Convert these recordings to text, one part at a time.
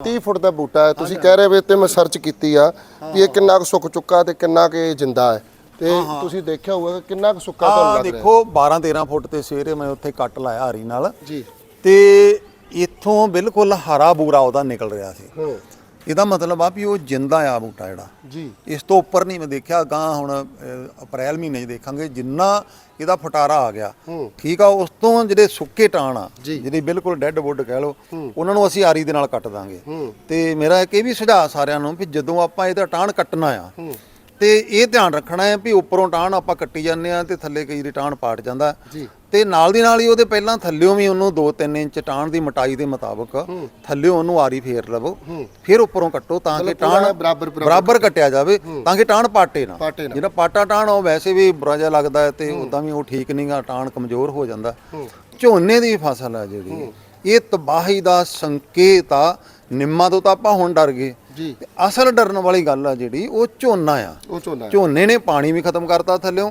30 ਫੁੱਟ ਦਾ ਬੂਟਾ ਹੈ। ਤੁਸੀਂ ਕਹਿ ਰਹੇ ਹੋ ਤੇ ਮੈਂ ਸਰਚ ਕੀਤੀ ਆ ਵੀ ਇਹ ਕਿੰਨਾ ਕੁ ਸੁੱਕ ਚੁੱਕਾ ਤੇ ਕਿੰਨਾ ਕੁ ਇਹ ਜਿੰਦਾ ਹੈ। ਤੇ ਤੁਸੀਂ ਦੇਖਿਆ ਹੋਊਗਾ ਕਿ ਕਿੰਨਾ ਕੁ ਸੁੱਕਾ ਤੁਹਾਨੂੰ ਆ ਲੱਗ ਰਿਹਾ ਦੇਖੋ 12 13 ਫੁੱਟ ਤੇ ਸਵੇਰੇ ਮੈਂ ਉੱਥੇ ਕੱਟ ਲਾਇਆ ਹਰੀ ਨਾਲ। ਜੀ। ਤੇ ਇੱਥੋਂ ਬਿਲਕੁਲ ਹਰਾ ਬੂਰਾ ਉਹਦਾ ਨਿਕਲ ਰਿਹਾ ਸੀ। ਹੂੰ। ਇਹਦਾ ਮਤਲਬ ਆ ਵੀ ਉਹ ਜਿੰਦਾ ਆ ਬੂਟਾ ਜਿਹੜਾ। ਜੀ। ਇਸ ਤੋਂ ਉੱਪਰ ਨਹੀਂ ਮੈਂ ਦੇਖਿਆ ਗਾਂ ਹੁਣ ਅਪ੍ਰੈਲ ਮਹੀਨੇ 'ਚ ਦੇਖਾਂਗੇ ਜਿੰਨਾ ਇਹਦਾ ਫਟਾਰਾ ਆ ਗਿਆ। ਹੂੰ। ਠੀਕ ਆ ਉਸ ਤੋਂ ਜਿਹੜੇ ਸੁੱਕੇ ਟਾਣ ਆ ਜੀ। ਜਿਹੜੇ ਬਿਲਕੁਲ ਡੈੱਡ ਵੁੱਡ ਕਹਿ ਲਓ ਉਹਨਾਂ ਨੂੰ ਅਸੀਂ ਆਰੀ ਦੇ ਨਾਲ ਕੱਟ ਦਾਂਗੇ। ਹੂੰ। ਤੇ ਮੇਰਾ ਇੱਕ ਇਹ ਵੀ ਸੁਝਾਅ ਸਾਰਿਆਂ ਨੂੰ ਵੀ ਜਦੋਂ ਆਪਾਂ ਇਹਦਾ ਟਾਣ ਕੱਟਣਾ ਆ ਤੇ ਇਹ ਧਿਆਨ ਰੱਖਣਾ ਹੈ ਵੀ ਉੱਪਰੋਂ ਟਾਣ ਆਪਾਂ ਕੱਟੀ ਜਾਂਦੇ ਆ ਤੇ ਥੱਲੇ ਕਈ ਵਾਰੀ ਟਾਣ ਪਾਟ ਜਾਂਦਾ। ਜੀ। ਤੇ ਨਾਲ ਦੀ ਨਾਲ ਹੀ ਉਹਦੇ ਪਹਿਲਾਂ ਥੱਲਿਓਂ ਵੀ ਉਹਨੂੰ 2-3 ਇੰਚ ਟਾਣ ਦੀ ਮੋਟਾਈ ਦੇ ਮੁਤਾਬਕ ਥੱਲਿਓਂ ਉਹਨੂੰ ਆਰੀ ਫੇਰ ਲਵੋ ਫਿਰ ਉੱਪਰੋਂ ਕੱਟੋ ਤਾਂ ਕਿ ਟਾਣ ਬਰਾਬਰ- ਕੱਟਿਆ। ਜਾਵੇ ਤਾਂ ਕਿ ਟਾਣ ਪਾਟੇ ਨਾ। ਜਿਹੜਾ ਪਾਟਾ ਟਾਣ ਉਹ ਵੈਸੇ ਵੀ ਬੁਰਾ ਜਿਹਾ ਲੱਗਦਾ ਹੈ ਤੇ ਉਦਾਂ ਵੀ ਉਹ ਠੀਕ ਨਹੀਂਗਾ ਟਾਣ ਕਮਜ਼ੋਰ ਹੋ ਜਾਂਦਾ। ਝੋਨੇ ਦੀ ਫਸਲ ਹੈ ਜਿਹੜੀ ਇਹ ਤਬਾਹੀ ਦਾ ਸੰਕੇਤ ਆ ਨਿੰਮਾਂ ਤੋਂ ਤਾਂ ਆਪਾਂ ਹੁਣ ਡਰ ਗਏ। ਜੀ। ਅਸਲ ਡਰਨ ਵਾਲੀ ਗੱਲ ਆ ਜਿਹੜੀ ਉਹ ਝੋਨਾ ਆ। ਉਹ ਝੋਨਾ ਨੇ ਪਾਣੀ ਵੀ ਖਤਮ ਕਰਤਾ ਥੱਲਿਓਂ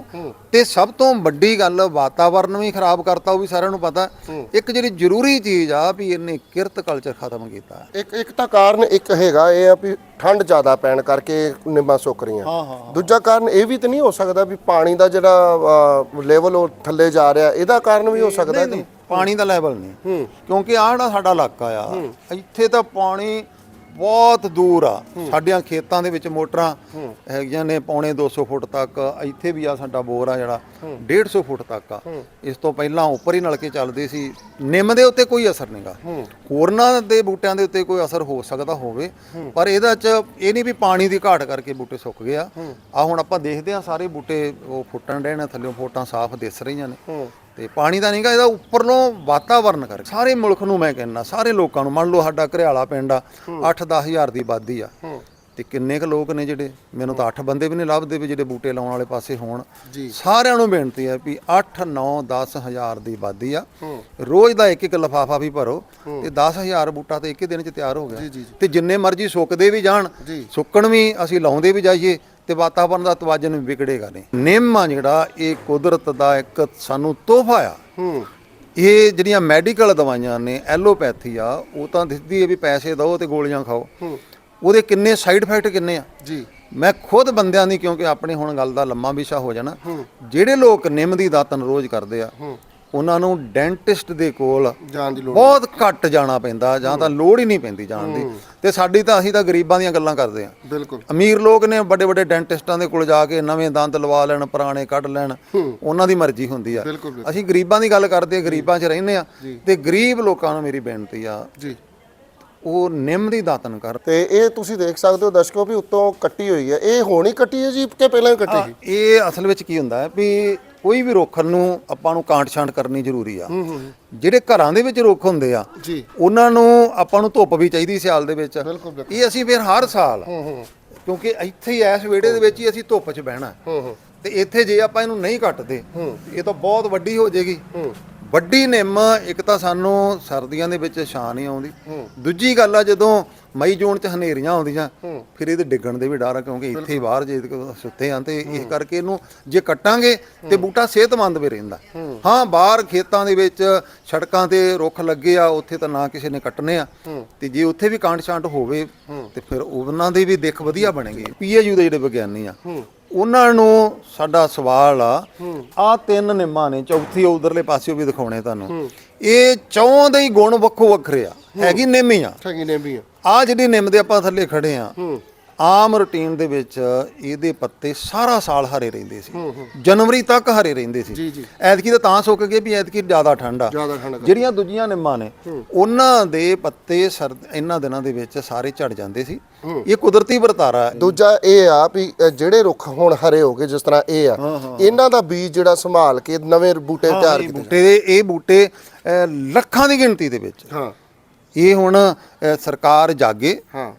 ਤੇ ਸਭ ਤੋਂ ਵੱਡੀ ਗੱਲ ਵਾਤਾਵਰਨ ਵੀ ਖਰਾਬ ਕਰਤਾ ਉਹ ਵੀ ਸਾਰਿਆਂ ਨੂੰ ਪਤਾ। ਇੱਕ ਜਿਹੜੀ ਜ਼ਰੂਰੀ ਚੀਜ਼ ਆ ਵੀ ਇਹਨੇ ਕਿਰਤ ਕਲਚਰ ਖਤਮ ਕੀਤਾ। ਇੱਕ ਇੱਕ ਤਾਂ ਕਾਰਨ ਇੱਕ ਹੈਗਾ ਇਹ ਆ ਵੀ ਠੰਡ ਜ਼ਿਆਦਾ ਪੈਣ ਕਰਕੇ ਨਿੰਮਾਂ ਸੁੱਕ ਰਹੀਆਂ। ਦੂਜਾ ਕਾਰਨ ਇਹ ਵੀ ਤਾਂ ਨਹੀਂ ਹੋ ਸਕਦਾ ਵੀ ਪਾਣੀ ਦਾ ਜਿਹੜਾ ਲੈਵਲ ਉਹ ਥੱਲੇ ਜਾ ਰਿਹਾ ਇਹਦਾ ਕਾਰਨ ਵੀ ਹੋ ਸਕਦਾ ਪਾਣੀ ਦਾ ਲੈਵਲ ਨਹੀਂ। ਕਿਉਂਕਿ ਆਹ ਜਿਹੜਾ ਸਾਡਾ ਇਲਾਕਾ ਆ ਇੱਥੇ ਤਾਂ ਪਾਣੀ ਬਹੁਤ ਦੂਰ ਆ। ਸਾਡਿਆਂ ਖੇਤਾਂ ਦੇ ਵਿੱਚ ਮੋਟਰਾਂ ਹੈਗੀਆਂ ਨੇ ਪੌਣੇ 200 ਫੁੱਟ ਤੱਕ ਇੱਥੇ ਵੀ ਆ ਸਾਡਾ ਬੋਰ ਆ ਜਿਹੜਾ 150 ਫੁੱਟ ਤੱਕ ਆ। ਇਸ ਤੋਂ ਪਹਿਲਾਂ ਉੱਪਰ ਹੀ ਨਲਕੇ ਚੱਲਦੇ ਸੀ। ਨਿੰਮ ਦੇ ਉੱਤੇ ਕੋਈ ਅਸਰ ਨਹੀਂਗਾ ਹੋਰਨਾਂ ਦੇ ਬੂਟਿਆਂ ਦੇ ਉੱਤੇ ਕੋਈ ਅਸਰ ਹੋ ਸਕਦਾ ਹੋਵੇ ਪਰ ਇਹਦਾ ਚ ਇਹ ਨਹੀਂ ਵੀ ਪਾਣੀ ਦੀ ਘਾਟ ਕਰਕੇ ਬੂਟੇ ਸੁੱਕ ਗਏ ਆ। ਆ ਹੁਣ ਆਪਾਂ ਦੇਖਦੇ ਆ ਸਾਰੇ ਬੂਟੇ ਉਹ ਫੁੱਟਣ ਰਹੇ ਨੇ ਥੱਲੇੋਂ ਫੋਟਾਂ ਸਾਫ਼ ਦਿਸ ਰਹੀਆਂ ਨੇ। ਤੇ ਪਾਣੀ ਦਾ ਨਹੀਂਗਾ ਇਹਦਾ ਉੱਪਰਲੋਂ ਵਾਤਾਵਰਨ ਕਰਕੇ। ਸਾਰੇ ਮੁਲਕ ਨੂੰ ਮੈਂ ਕਹਿੰਦਾ ਸਾਰੇ ਲੋਕਾਂ ਨੂੰ ਮੰਨ ਲਓ ਸਾਡਾ ਘਰਿਆਲਾ ਪਿੰਡ ਆ 8-10 ਹਜ਼ਾਰ ਦੀ ਆਬਾਦੀ ਆ। ਤੇ ਕਿੰਨੇ ਕੁ ਲੋਕ ਨੇ ਜਿਹੜੇ? ਮੈਨੂੰ ਤਾਂ 8 ਬੰਦੇ ਵੀ ਨਹੀਂ ਲੱਭਦੇ ਵੀ ਜਿਹੜੇ ਬੂਟੇ ਲਾਉਣ ਵਾਲੇ ਪਾਸੇ ਹੋਣ। ਸਾਰਿਆਂ ਨੂੰ ਬੇਨਤੀ ਹੈ ਵੀ 8 9 10 ਹਜ਼ਾਰ ਦੀ ਆਬਾਦੀ ਆ। ਰੋਜ਼ ਦਾ ਇੱਕ ਇੱਕ ਲਫਾਫਾ ਵੀ ਭਰੋ ਤੇ 10000 ਬੂਟਾ ਤੇ ਇੱਕ ਹੀ ਦਿਨ ਚ ਤਿਆਰ ਹੋ ਗਿਆ। ਤੇ ਜਿੰਨੇ ਮਰਜ਼ੀ ਸੁੱਕਦੇ ਵੀ ਜਾਣ। ਸੁੱਕਣ ਵੀ ਅਸੀਂ ਲਾਉਂਦੇ ਵੀ ਜਾਈਏ ਤੇ ਵਾਤਾਵਰਨ ਦਾ ਤਵਾਜਨ ਵੀ ਵਿਗੜੇਗਾ ਨਹੀਂ। ਨਿੰਮ ਆ ਜਿਹੜਾ ਇਹ ਕੁਦਰਤ ਦਾ ਇੱਕ ਸਾਨੂੰ ਤੋਹਫਾ ਆ। ਹੂੰ। ਇਹ ਜਿਹੜੀਆਂ ਮੈਡੀਕਲ ਦਵਾਈਆਂ ਨੇ ਐਲੋਪੈਥੀ ਆ ਉਹ ਤਾਂ ਦਿਸਦੀ ਹੈ ਵੀ ਪੈਸੇ ਦਿਓ ਤੇ ਗੋਲੀਆਂ ਖਾਓ। ਉਹਦੇ ਕਿੰਨੇ ਸਾਈਡ ਇਫੈਕਟ ਕਿੰਨੇ ਆ? ਜੀ। ਮੈਂ ਖੁਦ ਬੰਦਿਆਂ ਦੀ ਕਿਉਂਕਿ ਆਪਣੇ ਹੁਣ ਗੱਲ ਦਾ ਲੰਮਾ ਵਿਸ਼ਾ ਹੋ ਜਾਣਾ ਜਿਹੜੇ ਲੋਕ ਨਿੰਮ ਦੀ ਦਾਤਨ ਰੋਜ਼ ਕਰਦੇ ਆ ਉਹਨਾਂ ਨੂੰ ਡੈਂਟਿਸਟ ਦੇ ਕੋਲ ਜਾਣ ਦੀ ਲੋੜ ਬਹੁਤ ਘੱਟ ਜਾਣਾ ਪੈਂਦਾ ਜਾਂ ਤਾਂ ਲੋੜ ਹੀ ਨਹੀਂ ਪੈਂਦੀ ਜਾਣ ਦੀ। ਤੇ ਸਾਡੀ ਤਾਂ ਅਸੀਂ ਤਾਂ ਗਰੀਬਾਂ ਦੀਆਂ ਗੱਲਾਂ ਕਰਦੇ ਆ ਬਿਲਕੁਲ। ਅਮੀਰ ਲੋਕ ਨੇ ਵੱਡੇ ਵੱਡੇ ਡੈਂਟਿਸਟਾਂ ਦੇ ਕੋਲ ਜਾ ਕੇ ਨਵੇਂ ਦੰਦ ਲਵਾ ਲੈਣ ਪੁਰਾਣੇ ਕੱਢ ਲੈਣ। ਉਹਨਾਂ ਦੀ ਮਰਜ਼ੀ ਹੁੰਦੀ ਆ। ਅਸੀਂ ਗਰੀਬਾਂ ਦੀ ਗੱਲ ਕਰਦੇ ਆ ਗਰੀਬਾਂ 'ਚ ਰਹਿੰਦੇ ਆ ਤੇ ਗਰੀਬ ਲੋਕਾਂ ਨੂੰ ਮੇਰੀ ਬੇਨਤੀ ਆ ਜੀ। ਉਹ ਨਿੰਮ ਦੀ ਦਾਤਨ ਕਰ। ਤੇ ਇਹ ਤੁਸੀਂ ਦੇਖ ਸਕਦੇ ਹੋ ਦਰਸ਼ਕੋ ਵੀ ਉੱਤੋਂ ਕੱਟੀ ਹੋਈ ਹੈ। ਇਹ ਹੋਣੀ ਕੱਟੀ ਹੈ ਜੀ ਕਿ ਪਹਿਲਾਂ ਹੀ ਕੱਟੀ ਸੀ? ਇਹ ਅਸਲ ਵਿੱਚ ਕੀ ਹੁੰਦਾ ਹੈ ਵੀ ਕੋਈ ਵੀ ਰੁੱਖ ਨੂੰ ਆਪਾਂ ਨੂੰ ਕਾਂਟ ਛਾਂਟ ਕਰਨੀ ਜ਼ਰੂਰੀ ਆ। ਜਿਹੜੇ ਘਰਾਂ ਦੇ ਵਿੱਚ ਰੁੱਖ ਹੁੰਦੇ ਆ ਉਹਨਾਂ ਨੂੰ ਆਪਾਂ ਨੂੰ ਧੁੱਪ ਵੀ ਚਾਹੀਦੀ ਸਿਆਲ ਦੇ ਵਿੱਚ। ਇਹ ਅਸੀਂ ਫਿਰ ਹਰ ਸਾਲ ਕਿਉਂਕਿ ਇੱਥੇ ਹੀ ਐਸ ਵਿਹੜੇ ਦੇ ਵਿੱਚ ਹੀ ਅਸੀਂ ਧੁੱਪ 'ਚ ਬਹਿਣਾ। ਤੇ ਇੱਥੇ ਜੇ ਆਪਾਂ ਇਹਨੂੰ ਨਹੀਂ ਕੱਟਦੇ ਇਹ ਤਾਂ ਬਹੁਤ ਵੱਡੀ ਹੋ ਜਾਏਗੀ। ਵੱਡੀ ਨਿੰਮ ਇੱਕ ਤਾਂ ਸਾਨੂੰ ਸਰਦੀਆਂ ਦੇ ਵਿੱਚ ਛਾਂ ਨਹੀਂ ਆਉਂਦੀ। ਦੂਜੀ ਗੱਲ ਆ ਜਦੋਂ ਮਈ ਜੂਨ ਚ ਹਨੇਰੀਆਂ ਆਉਂਦੀਆਂ ਫਿਰ ਇਹਦੇ ਡਿੱਗਣ ਦੇ ਵੀ ਡਰ ਆ ਕਿਉਂਕਿ ਇੱਥੇ ਬਾਹਰ ਜੇ ਸੁੱਤੇ ਆਂ ਤੇ ਇਸ ਕਰਕੇ ਇਹਨੂੰ ਜੇ ਕੱਟਾਂਗੇ ਤੇ ਬੂਟਾ ਸਿਹਤਮੰਦ ਵੀ ਰਹਿੰਦਾ। ਹਾਂ। ਬਾਹਰ ਖੇਤਾਂ ਦੇ ਵਿੱਚ ਸੜਕਾਂ ਤੇ ਰੁੱਖ ਲੱਗੇ ਆ ਉੱਥੇ ਤਾਂ ਨਾ ਕਿਸੇ ਨੇ ਕੱਟਨੇ ਆ। ਤੇ ਜੇ ਉੱਥੇ ਵੀ ਕਾਂਟ ਛਾਂਟ ਹੋਵੇ ਤੇ ਫਿਰ ਉਹਨਾਂ ਦੀ ਵੀ ਦਿੱਖ ਵਧੀਆ ਬਣੇਗੀ ਪੀਏਯੂ ਦੇ ਜਿਹੜੇ ਵਿਗਿਆਨੀ ਆ ਉਹਨਾਂ ਨੂੰ ਸਾਡਾ ਸਵਾਲ ਆ ਆ ਤਿੰਨ ਨਿੰਮਾਂ ਨੇ ਚੌਥੀ ਉਧਰਲੇ ਪਾਸਿਓ ਵੀ ਦਿਖਾਉਣੇ ਤੁਹਾਨੂੰ। ਇਹ ਚੌਂ ਦੇ ਹੀ ਗੁਣ ਵੱਖੋ ਵੱਖਰੇ ਆ ਹੈਗੀ ਨਿੰਮ ਹੀ ਆ। ਠਗੀ ਨੇ ਵੀ ਆ। ਆ ਜਿਹੜੀ ਨਿੰਮ ਦੇ ਆਪਾਂ ਥੱਲੇ ਖੜੇ ਆ ਆਮ ਰੁਟੀਨ ਦੇ ਵਿੱਚ ਇਹਦੇ ਪੱਤੇ ਸਾਰਾ ਸਾਲ ਹਰੇ ਰਹਿੰਦੇ ਸੀ। ਜਨਵਰੀ ਤੱਕ ਹਰੇ ਰਹਿੰਦੇ ਸੀ। ਐਤਕੀ ਤਾਂ ਤਾਂ ਸੁੱਕ ਗਏ ਵੀ ਐਤਕੀ ਜ਼ਿਆਦਾ ਠੰਡ ਆ। ਜਿਹੜੀਆਂ ਦੂਜੀਆਂ ਨਿੰਮਾਂ ਨੇ ਉਹਨਾਂ ਦੇ ਪੱਤੇ ਇਹਨਾਂ ਦਿਨਾਂ ਦੇ ਵਿੱਚ ਸਾਰੇ ਝੜ ਜਾਂਦੇ ਸੀ। ਇਹ ਕੁਦਰਤੀ ਵਰਤਾਰਾ ਦੂਜਾ ਇਹ ਆ ਵੀ ਜਿਹੜੇ ਰੁੱਖ ਹੁਣ ਹਰੇ ਹੋ ਗਏ ਜਿਸ ਤਰ੍ਹਾਂ ਇਹ ਆ ਇਹਨਾਂ ਦਾ ਬੀਜ ਜਿਹੜਾ ਸੰਭਾਲ ਕੇ ਨਵੇਂ ਬੂਟੇ ਤਿਆਰ ਕੀਤੇ ਬੂਟੇ ਇਹ ਬੂਟੇ ਲੱਖਾਂ ਦੀ ਗਿਣਤੀ ਦੇ ਵਿੱਚ। ਹਾਂ। ਇਹ ਹੁਣ ਸਰਕਾਰ ਜਾਗੇ। ਹਾਂ।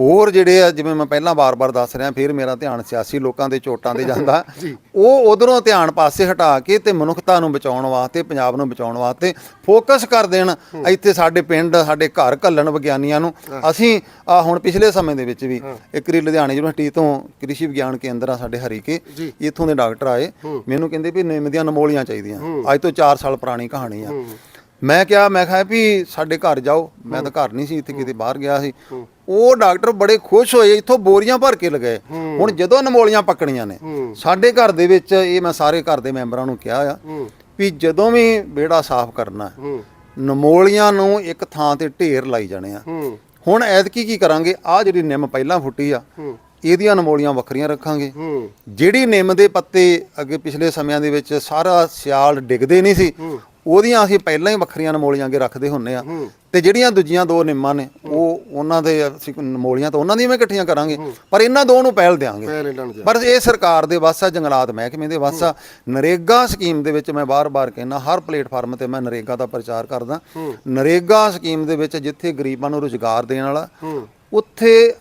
ਹੋਰ ਜਿਹੜੇ ਆ ਜਿਵੇਂ ਮੈਂ ਪਹਿਲਾਂ ਬਾਰ-ਬਾਰ ਦੱਸ ਰਿਹਾ ਫਿਰ ਮੇਰਾ ਧਿਆਨ ਸਿਆਸੀ ਲੋਕਾਂ ਦੇ ਚੋਟਾਂ ਤੇ ਜਾਂਦਾ। ਉਹ ਉਧਰੋਂ ਧਿਆਨ ਪਾਸੇ ਹਟਾ ਕੇ ਤੇ ਮਨੁੱਖਤਾ ਨੂੰ ਬਚਾਉਣ ਵਾਸਤੇ ਪੰਜਾਬ ਨੂੰ ਬਚਾਉਣ ਵਾਸਤੇ ਫੋਕਸ ਕਰ ਦੇਣ। ਇੱਥੇ ਸਾਡੇ ਪਿੰਡ ਸਾਡੇ ਘਰ ਘੱਲਣ ਵਿਗਿਆਨੀਆਂ ਨੂੰ। ਅਸੀਂ ਆ ਹੁਣ ਪਿਛਲੇ ਸਮੇਂ ਦੇ ਵਿੱਚ ਵੀ ਇੱਕ ਰੀ ਲੁਧਿਆਣਾ ਯੂਨੀਵਰਸਿਟੀ ਤੋਂ ਕ੍ਰਿਸ਼ੀ ਵਿਗਿਆਨ ਕੇਂਦਰ ਆ ਸਾਡੇ ਹਰੀਕੇ ਇੱਥੋਂ ਦੇ ਡਾਕਟਰ ਆਏ। ਮੈਨੂੰ ਕਹਿੰਦੇ ਵੀ ਨਿੰਮ ਦੀਆਂ ਨਮੋਲੀਆਂ ਚਾਹੀਦੀਆਂ। ਅੱਜ ਤੋਂ 4 ਸਾਲ ਪੁਰਾਣੀ ਕਹਾਣੀ ਆ। ਮੈਂ ਕਿਹਾ ਮੈਂ ਕਿਹਾ ਵੀ ਸਾਡੇ ਘਰ ਜਾਓ। ਮੈਂ ਤਾਂ ਘਰ ਨਹੀਂ ਸੀ ਇੱਥੇ ਕਿਤੇ ਬਾਹਰ ਗਿਆ ਸੀ। ਉਹ ਡਾਕਟਰ ਬੜੇ ਖੁਸ਼ ਹੋਏ ਇੱਥੋਂ ਬੋਰੀਆਂ ਭਰ ਕੇ ਲਗਾਏ। ਹੁਣ ਜਦੋਂ ਨਮੋਲੀਆਂ ਪੱਕਣੀਆਂ ਨੇ ਸਾਡੇ ਘਰ ਦੇ ਵਿੱਚ ਇਹ ਮੈਂ ਸਾਰੇ ਘਰ ਦੇ ਮੈਂਬਰਾਂ ਨੂੰ ਕਿਹਾ ਆ ਵੀ ਜਦੋਂ ਵੀ ਵਿਹੜਾ ਸਾਫ਼ ਕਰਨਾ ਨਮੋਲੀਆਂ ਨੂੰ ਇੱਕ ਥਾਂ ਤੇ ਢੇਰ ਲਾਈ ਜਾਣੇ ਆ। ਹੁਣ ਐਤਕੀ ਕੀ ਕਰਾਂਗੇ? ਆ ਜਿਹੜੀ ਨਿੰਮ ਪਹਿਲਾਂ ਫੁੱਟੀ ਆ ਇਹਦੀਆਂ ਨਮੋਲੀਆਂ ਵੱਖਰੀਆਂ ਰੱਖਾਂਗੇ। ਜਿਹੜੀ ਨਿੰਮ ਦੇ ਪੱਤੇ ਅੱਗੇ ਪਿਛਲੇ ਸਮਿਆਂ ਦੇ ਵਿੱਚ ਸਾਰਾ ਸਿਆਲ ਡਿੱਗਦੇ ਨਹੀਂ ਸੀ ਉਹਦੀਆਂ ਅਸੀਂ ਪਹਿਲਾਂ ਹੀ ਵੱਖਰੀਆਂ ਨਮੋਲੀਆਂ ਅੱਗੇ ਰੱਖਦੇ ਹੁੰਨੇ ਆ। ਤੇ ਜਿਹੜੀਆਂ ਦੂਜੀਆਂ ਦੋ ਨਿੰਮਾਂ ਨੇ ਉਹ ਉਹਨਾਂ ਦੇ ਅਸੀਂ ਨਮੋਲੀਆਂ ਤਾਂ ਉਹਨਾਂ ਦੀਆਂ ਵੀ ਇਕੱਠੀਆਂ ਕਰਾਂਗੇ ਪਰ ਇਹਨਾਂ ਦੋ ਨੂੰ ਪਹਿਲ ਦਿਆਂਗੇ। ਪਰ ਇਹ ਸਰਕਾਰ ਦੇ ਵੱਸ ਜੰਗਲਾਤ ਮਹਿਕਮੇ ਦੇ ਵੱਸ ਨਰੇਗਾ ਸਕੀਮ ਦੇ ਵਿੱਚ ਮੈਂ ਬਾਰ-ਬਾਰ ਕਹਿੰਦਾ ਹਰ ਪਲੇਟਫਾਰਮ ਤੇ ਮੈਂ ਨਰੇਗਾ ਦਾ ਪ੍ਰਚਾਰ ਕਰਦਾ। ਨਰੇਗਾ ਸਕੀਮ ਦੇ ਵਿੱਚ ਜਿੱਥੇ ਗਰੀਬਾਂ ਨੂੰ ਰੁਜ਼ਗਾਰ ਦੇਣ ਵਾਲਾ ਉੱਥੇ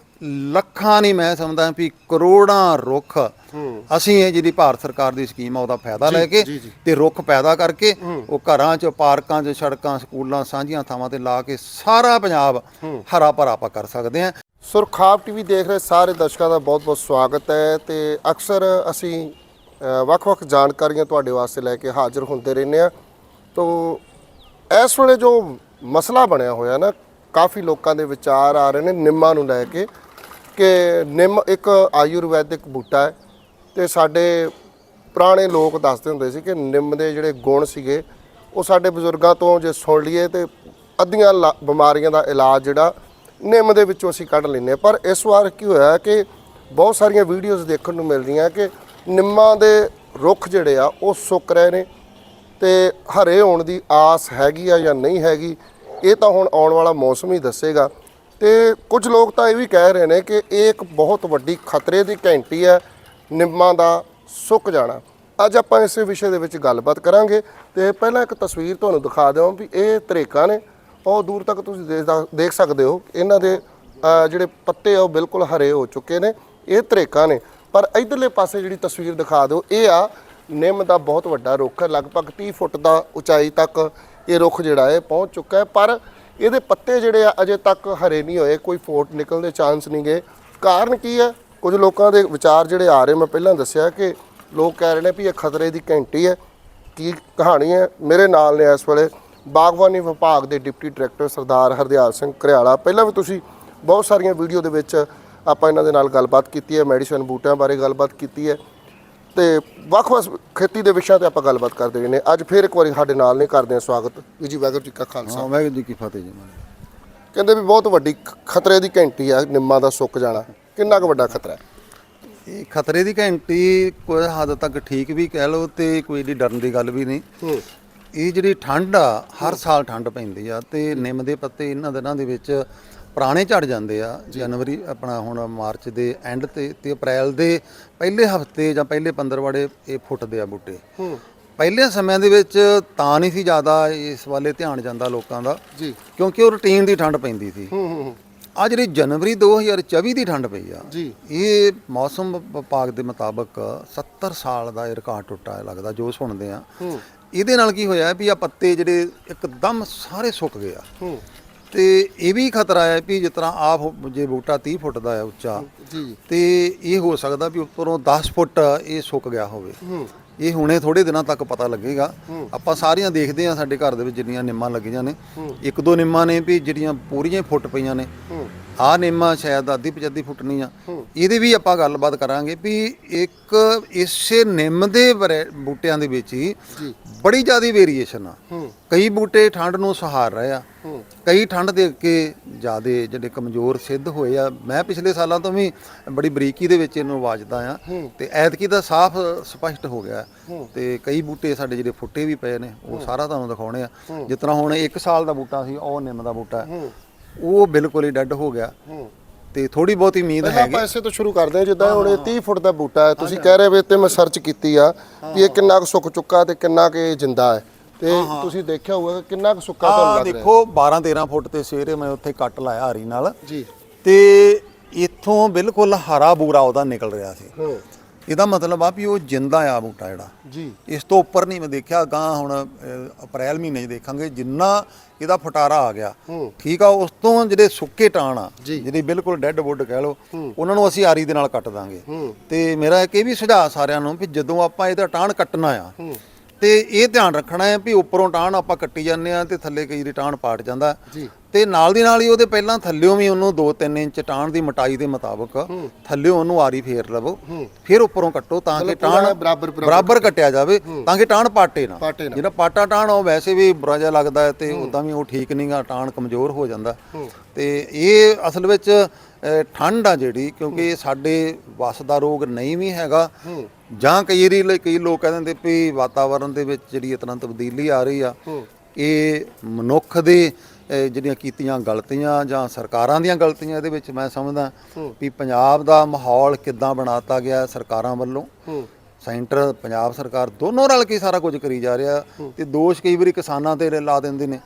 ਲੱਖਾਂ ਨਹੀਂ ਮੈਂ ਸਮਝਦਾ ਵੀ ਕਰੋੜਾਂ ਰੁੱਖ ਅਸੀਂ ਇਹ ਜਿਹੜੀ ਭਾਰਤ ਸਰਕਾਰ ਦੀ ਸਕੀਮ ਆ ਉਹਦਾ ਫਾਇਦਾ ਲੈ ਕੇ ਤੇ ਰੁੱਖ ਪੈਦਾ ਕਰਕੇ ਉਹ ਘਰਾਂ 'ਚ ਪਾਰਕਾਂ 'ਚ ਸੜਕਾਂ ਸਕੂਲਾਂ ਸਾਂਝੀਆਂ ਥਾਵਾਂ ਤੇ ਲਾ ਕੇ ਸਾਰਾ ਪੰਜਾਬ ਹਰਾ ਭਰਾ ਆਪਾਂ ਕਰ ਸਕਦੇ ਹਾਂ। ਸੁਰਖਾਬ ਟੀਵੀ ਦੇਖ ਰਹੇ ਸਾਰੇ ਦਰਸ਼ਕਾਂ ਦਾ ਬਹੁਤ-ਬਹੁਤ ਸਵਾਗਤ ਹੈ ਤੇ ਅਕਸਰ ਅਸੀਂ ਵੱਖ-ਵੱਖ ਜਾਣਕਾਰੀਆਂ ਤੁਹਾਡੇ ਵਾਸਤੇ ਲੈ ਕੇ ਹਾਜ਼ਰ ਹੁੰਦੇ ਰਹਿੰਦੇ ਆ ਤੋਂ ਇਸ ਵੇਲੇ ਜੋ ਮਸਲਾ ਬਣਿਆ ਹੋਇਆ ਨਾ ਕਾਫੀ ਲੋਕਾਂ ਦੇ ਵਿਚਾਰ ਆ ਰਹੇ ਨੇ ਨਿੰਮਾਂ ਨੂੰ ਲੈ ਕੇ ਕਿ ਨਿੰਮ ਇੱਕ ਆਯੁਰਵੈਦਿਕ ਬੂਟਾ ਹੈ। ਤੇ ਸਾਡੇ ਪੁਰਾਣੇ ਲੋਕ ਦੱਸਦੇ ਹੁੰਦੇ ਸੀ ਕਿ ਨਿੰਮ ਦੇ ਜਿਹੜੇ ਗੁਣ ਸੀਗੇ, ਉਹ ਸਾਡੇ ਬਜ਼ੁਰਗਾਂ ਤੋਂ ਜੇ ਸੁਣ ਲਈਏ ਤੇ ਅੱਧੀਆਂ ਲਾ- ਬਿਮਾਰੀਆਂ ਦਾ ਇਲਾਜ ਜਿਹੜਾ ਨਿੰਮ ਦੇ ਵਿੱਚੋਂ ਅਸੀਂ ਕੱਢ ਲੈਂਦੇ ਹਾਂ। ਪਰ ਇਸ ਵਾਰ ਕੀ ਹੋਇਆ ਕਿ ਬਹੁਤ ਸਾਰੀਆਂ ਵੀਡੀਓਜ਼ ਦੇਖਣ ਨੂੰ ਮਿਲਦੀਆਂ ਕਿ ਨਿੰਮਾਂ ਦੇ ਰੁੱਖ ਜਿਹੜੇ ਆ, ਉਹ ਸੁੱਕ ਰਹੇ ਨੇ ਤੇ ਹਰੇ ਹੋਣ ਦੀ ਆਸ ਹੈਗੀ ਆ ਜਾਂ ਨਹੀਂ ਹੈਗੀ, ਇਹ ਤਾਂ ਹੁਣ ਆਉਣ ਵਾਲਾ ਮੌਸਮ ਹੀ ਦੱਸੇਗਾ। ਤੇ ਕੁਝ ਲੋਕ ਤਾਂ ਇਹ ਵੀ ਕਹਿ ਰਹੇ ਨੇ ਕਿ ਇਹ ਇੱਕ ਬਹੁਤ ਵੱਡੀ ਖਤਰੇ ਦੀ ਘੰਟੀ ਹੈ ਨਿੰਮਾਂ ਦਾ ਸੁੱਕ ਜਾਣਾ। ਅੱਜ ਆਪਾਂ ਇਸੇ ਵਿਸ਼ੇ ਦੇ ਵਿੱਚ ਗੱਲਬਾਤ ਕਰਾਂਗੇ ਤੇ ਪਹਿਲਾਂ ਇੱਕ ਤਸਵੀਰ ਤੁਹਾਨੂੰ ਦਿਖਾ ਦਿਆਂ ਵੀ ਇਹ ਤਰੇਕਾਂ ਨੇ। ਉਹ ਦੂਰ ਤੱਕ ਤੁਸੀਂ ਦੇਖ- ਦੇਖ ਸਕਦੇ ਹੋ। ਇਹਨਾਂ ਦੇ ਜਿਹੜੇ ਪੱਤੇ ਆ ਉਹ ਬਿਲਕੁਲ ਹਰੇ ਹੋ ਚੁੱਕੇ ਨੇ। ਇਹ ਤਰੇਕਾਂ ਨੇ। ਪਰ ਇਧਰਲੇ ਪਾਸੇ ਜਿਹੜੀ ਤਸਵੀਰ ਦਿਖਾ ਦਿਓ, ਇਹ ਆ ਨਿੰਮ ਦਾ ਬਹੁਤ ਵੱਡਾ ਰੁੱਖ ਹੈ। ਲਗਭਗ 30 ਫੁੱਟ ਦਾ ਉਚਾਈ ਤੱਕ ਇਹ ਰੁੱਖ ਜਿਹੜਾ ਹੈ, ਪਹੁੰਚ ਚੁੱਕਾ ਹੈ। ਪਰ ਇਹਦੇ ਪੱਤੇ ਜਿਹੜੇ ਆ ਅਜੇ ਤੱਕ ਹਰੇ ਨਹੀਂ ਹੋਏ। ਕੋਈ ਫੋਟ ਨਿਕਲਣ ਦੇ ਚਾਂਸ ਨਹੀਂ ਗਏ ਕਾਰਨ ਕੀ ਹੈ? ਕੁਝ ਲੋਕਾਂ ਦੇ ਵਿਚਾਰ ਜਿਹੜੇ ਆ ਰਹੇ ਮੈਂ ਪਹਿਲਾਂ ਦੱਸਿਆ ਕਿ ਲੋਕ ਕਹਿ ਰਹੇ ਨੇ ਵੀ ਇਹ ਖਤਰੇ ਦੀ ਘੰਟੀ ਹੈ ਕੀ ਕਹਾਣੀ ਹੈ? ਮੇਰੇ ਨਾਲ ਨੇ ਇਸ ਵੇਲੇ ਬਾਗਬਾਨੀ ਵਿਭਾਗ ਦੇ ਡਿਪਟੀ ਡਾਇਰੈਕਟਰ ਸਰਦਾਰ ਹਰਦਿਆਲ ਸਿੰਘ ਘਰਿਆਲਾ। ਪਹਿਲਾਂ ਵੀ ਤੁਸੀਂ ਬਹੁਤ ਸਾਰੀਆਂ ਵੀਡੀਓ ਦੇ ਵਿੱਚ ਆਪਾਂ ਇਹਨਾਂ ਦੇ ਨਾਲ ਗੱਲਬਾਤ ਕੀਤੀ ਹੈ ਮੈਡੀਸਨ ਬੂਟਿਆਂ ਬਾਰੇ ਗੱਲਬਾਤ ਕੀਤੀ ਹੈ ਤੇ ਵੱਖ-ਵੱਖ ਖੇਤੀ ਦੇ ਵਿਸ਼ਿਆਂ ਤੇ ਆਪਾਂ ਗੱਲਬਾਤ ਕਰਦੇ ਰਹੇ ਨੇ ਅੱਜ ਫਿਰ ਇੱਕ ਵਾਰੀ ਸਾਡੇ ਨਾਲ ਨੇ ਕਰਦੇ ਹਾਂ ਸਵਾਗਤ। ਵੀ ਜੀ ਵਾਹਿਗੁਰੂ ਜੀ ਕਾ ਖਾਲਸਾ। ਹਾਂ ਵਾਹਿਗੁਰੂ ਜੀ ਕੀ ਫਤਿਹ ਜੀ। ਕਹਿੰਦੇ ਵੀ ਬਹੁਤ ਵੱਡੀ ਖਤਰੇ ਦੀ ਘੰਟੀ ਆ ਨਿੰਮਾਂ ਦਾ ਸੁੱਕ ਜਾਣਾ। ਕਿੰਨਾ ਕੁ ਵੱਡਾ ਖਤਰਾ ਹੈ? ਇਹ ਖਤਰੇ ਦੀ ਘੰਟੀ ਕੋਈ ਹੱਦ ਤੱਕ ਠੀਕ ਵੀ ਕਹਿ ਲਓ ਤੇ ਕੋਈ ਏਡੀ ਡਰਨ ਦੀ ਗੱਲ ਵੀ ਨਹੀਂ। ਇਹ ਜਿਹੜੀ ਠੰਡ ਆ ਹਰ ਸਾਲ ਠੰਡ ਪੈਂਦੀ ਆ ਤੇ ਨਿੰਮ ਦੇ ਪੱਤੇ ਇਹਨਾਂ ਦਿਨਾਂ ਦੇ ਵਿੱਚ ਪੁਰਾਣੇ ਝੜ ਜਾਂਦੇ ਆ। ਜਨਵਰੀ ਆਪਣਾ ਹੁਣ ਮਾਰਚ ਦੇ ਐਂਡ ਤੇ ਤੇ ਅਪ੍ਰੈਲ ਦੇ ਪਹਿਲੇ ਹਫ਼ਤੇ ਜਾਂ ਪਹਿਲੇ ਪੰਦਰਵਾੜੇ ਇਹ ਫੁੱਟਦੇ ਆ ਬੂਟੇ। ਪਹਿਲੇ ਸਮਿਆਂ ਦੇ ਵਿੱਚ ਤਾਂ ਨਹੀਂ ਸੀ ਜ਼ਿਆਦਾ ਇਸ ਵੱਲੇ ਧਿਆਨ ਜਾਂਦਾ ਲੋਕਾਂ ਦਾ ਜੀ। ਕਿਉਂਕਿ ਉਹ ਰੂਟੀਨ ਦੀ ਠੰਡ ਪੈਂਦੀ ਸੀ। ਹੂੰ ਹੂੰ ਹੂੰ। ਆ ਜਿਹੜੀ ਜਨਵਰੀ 2024 ਦੀ ਠੰਡ ਪਈ ਆ ਜੀ। ਇਹ ਮੌਸਮ ਵਿਭਾਗ ਦੇ ਮੁਤਾਬਕ 70 ਸਾਲ ਦਾ ਇਹ ਰਿਕਾਰਡ ਟੁੱਟਾ ਲੱਗਦਾ ਜੋ ਸੁਣਦੇ ਆ। ਇਹਦੇ ਨਾਲ ਕੀ ਹੋਇਆ ਵੀ ਆ ਪੱਤੇ ਜਿਹੜੇ ਇੱਕਦਮ ਸਾਰੇ ਸੁੱਕ ਗਏ ਆ। ਹੂੰ। ਤੇ ਇਹ ਵੀ ਖਤਰਾ ਹੈ ਵੀ ਜਿਸ ਤਰ੍ਹਾਂ ਆਪ ਜੇ ਬੂਟਾ 30 ਫੁੱਟ ਦਾ ਹੈ ਉੱਚਾ ਜੀ। ਤੇ ਇਹ ਹੋ ਸਕਦਾ ਵੀ ਉੱਪਰੋਂ 10 ਫੁੱਟ ਇਹ ਸੁੱਕ ਗਿਆ ਹੋਵੇ। ਹੂੰ। ਇਹ ਹੁਣੇ ਥੋੜੇ ਦਿਨਾਂ ਤੱਕ ਪਤਾ ਲੱਗੇਗਾ। ਆਪਾਂ ਸਾਰੀਆਂ ਦੇਖਦੇ ਆ ਸਾਡੇ ਘਰ ਦੇ ਵਿੱਚ ਜਿੰਨੀਆਂ ਨਿੰਮਾਂ ਲੱਗੀਆਂ ਨੇ। ਇੱਕ ਦੋ ਨਿੰਮਾਂ ਨੇ ਵੀ ਜਿਹੜੀਆਂ ਪੂਰੀਆਂ ਫੁੱਟ ਪਈਆਂ ਨੇ। ਆਹ ਨਿੰਮਾਂ ਸ਼ਾਇਦ ਅੱਧੀ ਪਚੱਧੀ ਫੁੱਟਣੀ ਆ। ਇਹਦੇ ਵੀ ਆਪਾਂ ਗੱਲਬਾਤ ਕਰਾਂਗੇ ਵੀ ਇੱਕ ਇਸੇ ਨਿੰਮ ਦੇ ਬੂਟਿਆਂ ਦੇ ਵਿੱਚ ਹੀ ਬੜੀ ਜ਼ਿਆਦਾ ਵੇਰੀਏਸ਼ਨ ਆ। ਕਈ ਬੂਟੇ ਠੰਡ ਨੂੰ ਸਹਾਰ ਰਹੇ ਆ। ਕਈ ਠੰਡ ਦੇ ਅੱਗੇ ਜ਼ਿਆਦੇ ਜਿਹੜੇ ਕਮਜ਼ੋਰ ਸਿੱਧ ਹੋਏ ਆ। ਮੈਂ ਪਿਛਲੇ ਸਾਲਾਂ ਤੋਂ ਵੀ ਬੜੀ ਬਰੀਕੀ ਦੇ ਵਿੱਚ ਇਹਨੂੰ ਵਾਜਦਾ ਆ ਤੇ ਐਤਕੀ ਤਾਂ ਸਾਫ਼ ਸਪਸ਼ਟ ਹੋ ਗਿਆ। ਤੇ ਕਈ ਬੂਟੇ ਸਾਡੇ ਜਿਹੜੇ ਫੁੱਟੇ ਵੀ ਪਏ ਨੇ ਉਹ ਸਾਰਾ ਤੁਹਾਨੂੰ ਦਿਖਾਉਣੇ ਆ। ਜਿਸ ਤਰ੍ਹਾਂ ਹੁਣ 1 ਸਾਲ ਦਾ ਬੂਟਾ ਸੀ ਉਹ ਨਿੰਮ ਦਾ ਬੂਟਾ। ਹੈ। ਉਹ ਬਿਲਕੁਲ ਹੀ ਡੈੱਡ ਹੋ ਗਿਆ। ਹੂੰ। ਤੇ ਥੋੜੀ ਬਹੁਤੀ ਉਮੀਦ ਹੈਗੀ। ਆਪਾਂ ਇਸੇ ਤੋਂ ਸ਼ੁਰੂ ਕਰਦੇ ਹਾਂ ਜਿੱਦਾਂ ਹੁਣ ਇਹ 30 ਫੁੱਟ ਦਾ ਬੂਟਾ ਹੈ। ਤੁਸੀਂ ਕਹਿ ਰਹੇ ਵੇ ਤੇ ਮੈਂ ਸਰਚ ਕੀਤੀ ਆ ਵੀ ਇਹ ਕਿੰਨਾ ਕੁ ਸੁੱਕ ਚੁੱਕਾ ਤੇ ਕਿੰਨਾ ਕੁ ਜਿੰਦਾ ਹੈ। ਤੇ ਤੁਸੀਂ ਦੇਖਿਆ ਹੋਊਗਾ ਕਿ ਕਿੰਨਾ ਕੁ ਸੁੱਕਾ ਤੁਹਾਨੂੰ ਆ ਲੱਗ ਰਿਹਾ ਦੇਖੋ 12 13 ਫੁੱਟ ਤੇ ਸੇਰੇ ਮੈਂ ਉੱਥੇ ਕੱਟ ਲਾਇਆ ਹਰੀ ਨਾਲ। ਜੀ। ਤੇ ਇੱਥੋਂ ਬਿਲਕੁਲ ਹਰਾ ਬੂਰਾ ਉਹਦਾ ਨਿਕਲ ਰਿਹਾ ਸੀ। ਹੂੰ। ਇਹਦਾ ਮਤਲਬ ਆ ਵੀ ਉਹ ਜਿੰਦਾ ਆ ਬੂਟਾ ਜਿਹੜਾ। ਜੀ। ਇਸ ਤੋਂ ਉੱਪਰ ਨਹੀਂ ਮੈਂ ਦੇਖਿਆ ਗਾਂ ਹੁਣ ਅਹ, ਅਪ੍ਰੈਲ ਮਹੀਨੇ 'ਚ ਦੇਖਾਂਗੇ ਜਿੰਨਾ ਇਹਦਾ ਫਟਾਰਾ ਆ ਗਿਆ। ਹੂੰ। ਠੀਕ ਆ ਉਸ ਤੋਂ ਜਿਹੜੇ ਸੁੱਕੇ ਟਾਣ ਆ ਜੀ। ਜਿਹੜੇ ਬਿਲਕੁਲ ਡੈੱਡ ਵੁੱਡ ਕਹਿ ਲਓ ਉਹਨਾਂ ਨੂੰ ਅਸੀਂ ਆਰੀ ਦੇ ਨਾਲ ਕੱਟ ਦਾਂਗੇ। ਹੂੰ। ਤੇ ਮੇਰਾ ਇੱਕ ਇਹ ਵੀ ਸੁਝਾਅ ਸਾਰਿਆਂ ਨੂੰ ਵੀ ਜਦੋਂ ਆਪਾਂ ਇਹਦਾ ਟਾਣ ਕੱਟਣਾ ਆ ਤੇ ਇਹ ਧਿਆਨ ਰੱਖਣਾ ਹੈ ਵੀ ਉੱਪਰੋਂ ਟਾਹਣ ਆਪਾਂ ਕੱਟੀ ਜਾਂਦੇ ਆ ਤੇ ਥੱਲੇ ਕਈ ਰਿਟਾਨ ਪਾਟ ਜਾਂਦਾ। ਤੇ ਨਾਲ ਦੀ ਨਾਲ ਹੀ ਉਹਦੇ ਪਹਿਲਾਂ ਥੱਲਿਓਂ ਵੀ ਉਹਨੂੰ 2-3 ਇੰਚ ਟਾਹਣ ਦੀ ਮੋਟਾਈ ਦੇ ਮੁਤਾਬਕ ਥੱਲਿਓਂ ਉਹਨੂੰ ਆਰੀ ਫੇਰ ਲਵੋ ਫਿਰ ਉੱਪਰੋਂ ਕੱਟੋ ਤਾਂ ਕਿ ਟਾਹਣ ਬਰਾਬਰ- ਕੱਟਿਆ। ਜਾਵੇ ਤਾਂ ਕਿ ਟਾਹਣ ਪਾਟੇ ਨਾ। ਜਿਹੜਾ ਪਾਟਾ ਟਾਹਣ ਉਹ ਵੈਸੇ ਵੀ ਬੁਰਾ ਜਿਹਾ ਲੱਗਦਾ ਤੇ ਉਦਾਂ ਵੀ ਉਹ ਠੀਕ ਨਹੀਂਗਾ ਟਾਹਣ ਕਮਜ਼ੋਰ ਹੋ ਜਾਂਦਾ। ਤੇ ਇਹ ਅਸਲ ਵਿੱਚ ਠੰਡ ਆ ਜਿਹੜੀ ਕਿਉਂਕਿ ਸਾਡੇ ਵੱਸ ਦਾ ਰੋਗ ਨਹੀਂ ਵੀ ਹੈਗਾ। ਜਾਂ ਕਈ ਲਈ ਕਈ ਲੋਕ ਕਹਿੰਦੇ ਨੇ ਵੀ ਵਾਤਾਵਰਣ ਦੇ ਵਿੱਚ ਜਿਹੜੀ ਤਰ੍ਹਾਂ ਤਬਦੀਲੀ ਆ ਰਹੀ ਆ ਇਹ ਮਨੁੱਖ ਦੇ ਜਿਹੜੀਆਂ ਕੀਤੀਆਂ ਗਲਤੀਆਂ ਜਾਂ ਸਰਕਾਰਾਂ ਦੀਆਂ ਗਲਤੀਆਂ ਇਹਦੇ ਵਿੱਚ ਮੈਂ ਸਮਝਦਾ ਵੀ ਪੰਜਾਬ ਦਾ ਮਾਹੌਲ ਕਿੱਦਾਂ ਬਣਾਤਾ ਗਿਆ ਸਰਕਾਰਾਂ ਵੱਲੋਂ। ਸੈਂਟਰ ਪੰਜਾਬ ਸਰਕਾਰ ਦੋਨੋਂ ਰਲ ਕੇ ਸਾਰਾ ਕੁਝ ਕਰੀ ਜਾ ਰਿਹਾ ਤੇ ਦੋਸ਼ ਕਈ ਵਾਰੀ ਕਿਸਾਨਾਂ ਤੇ ਲਾ ਦਿੰਦੇ ਨੇ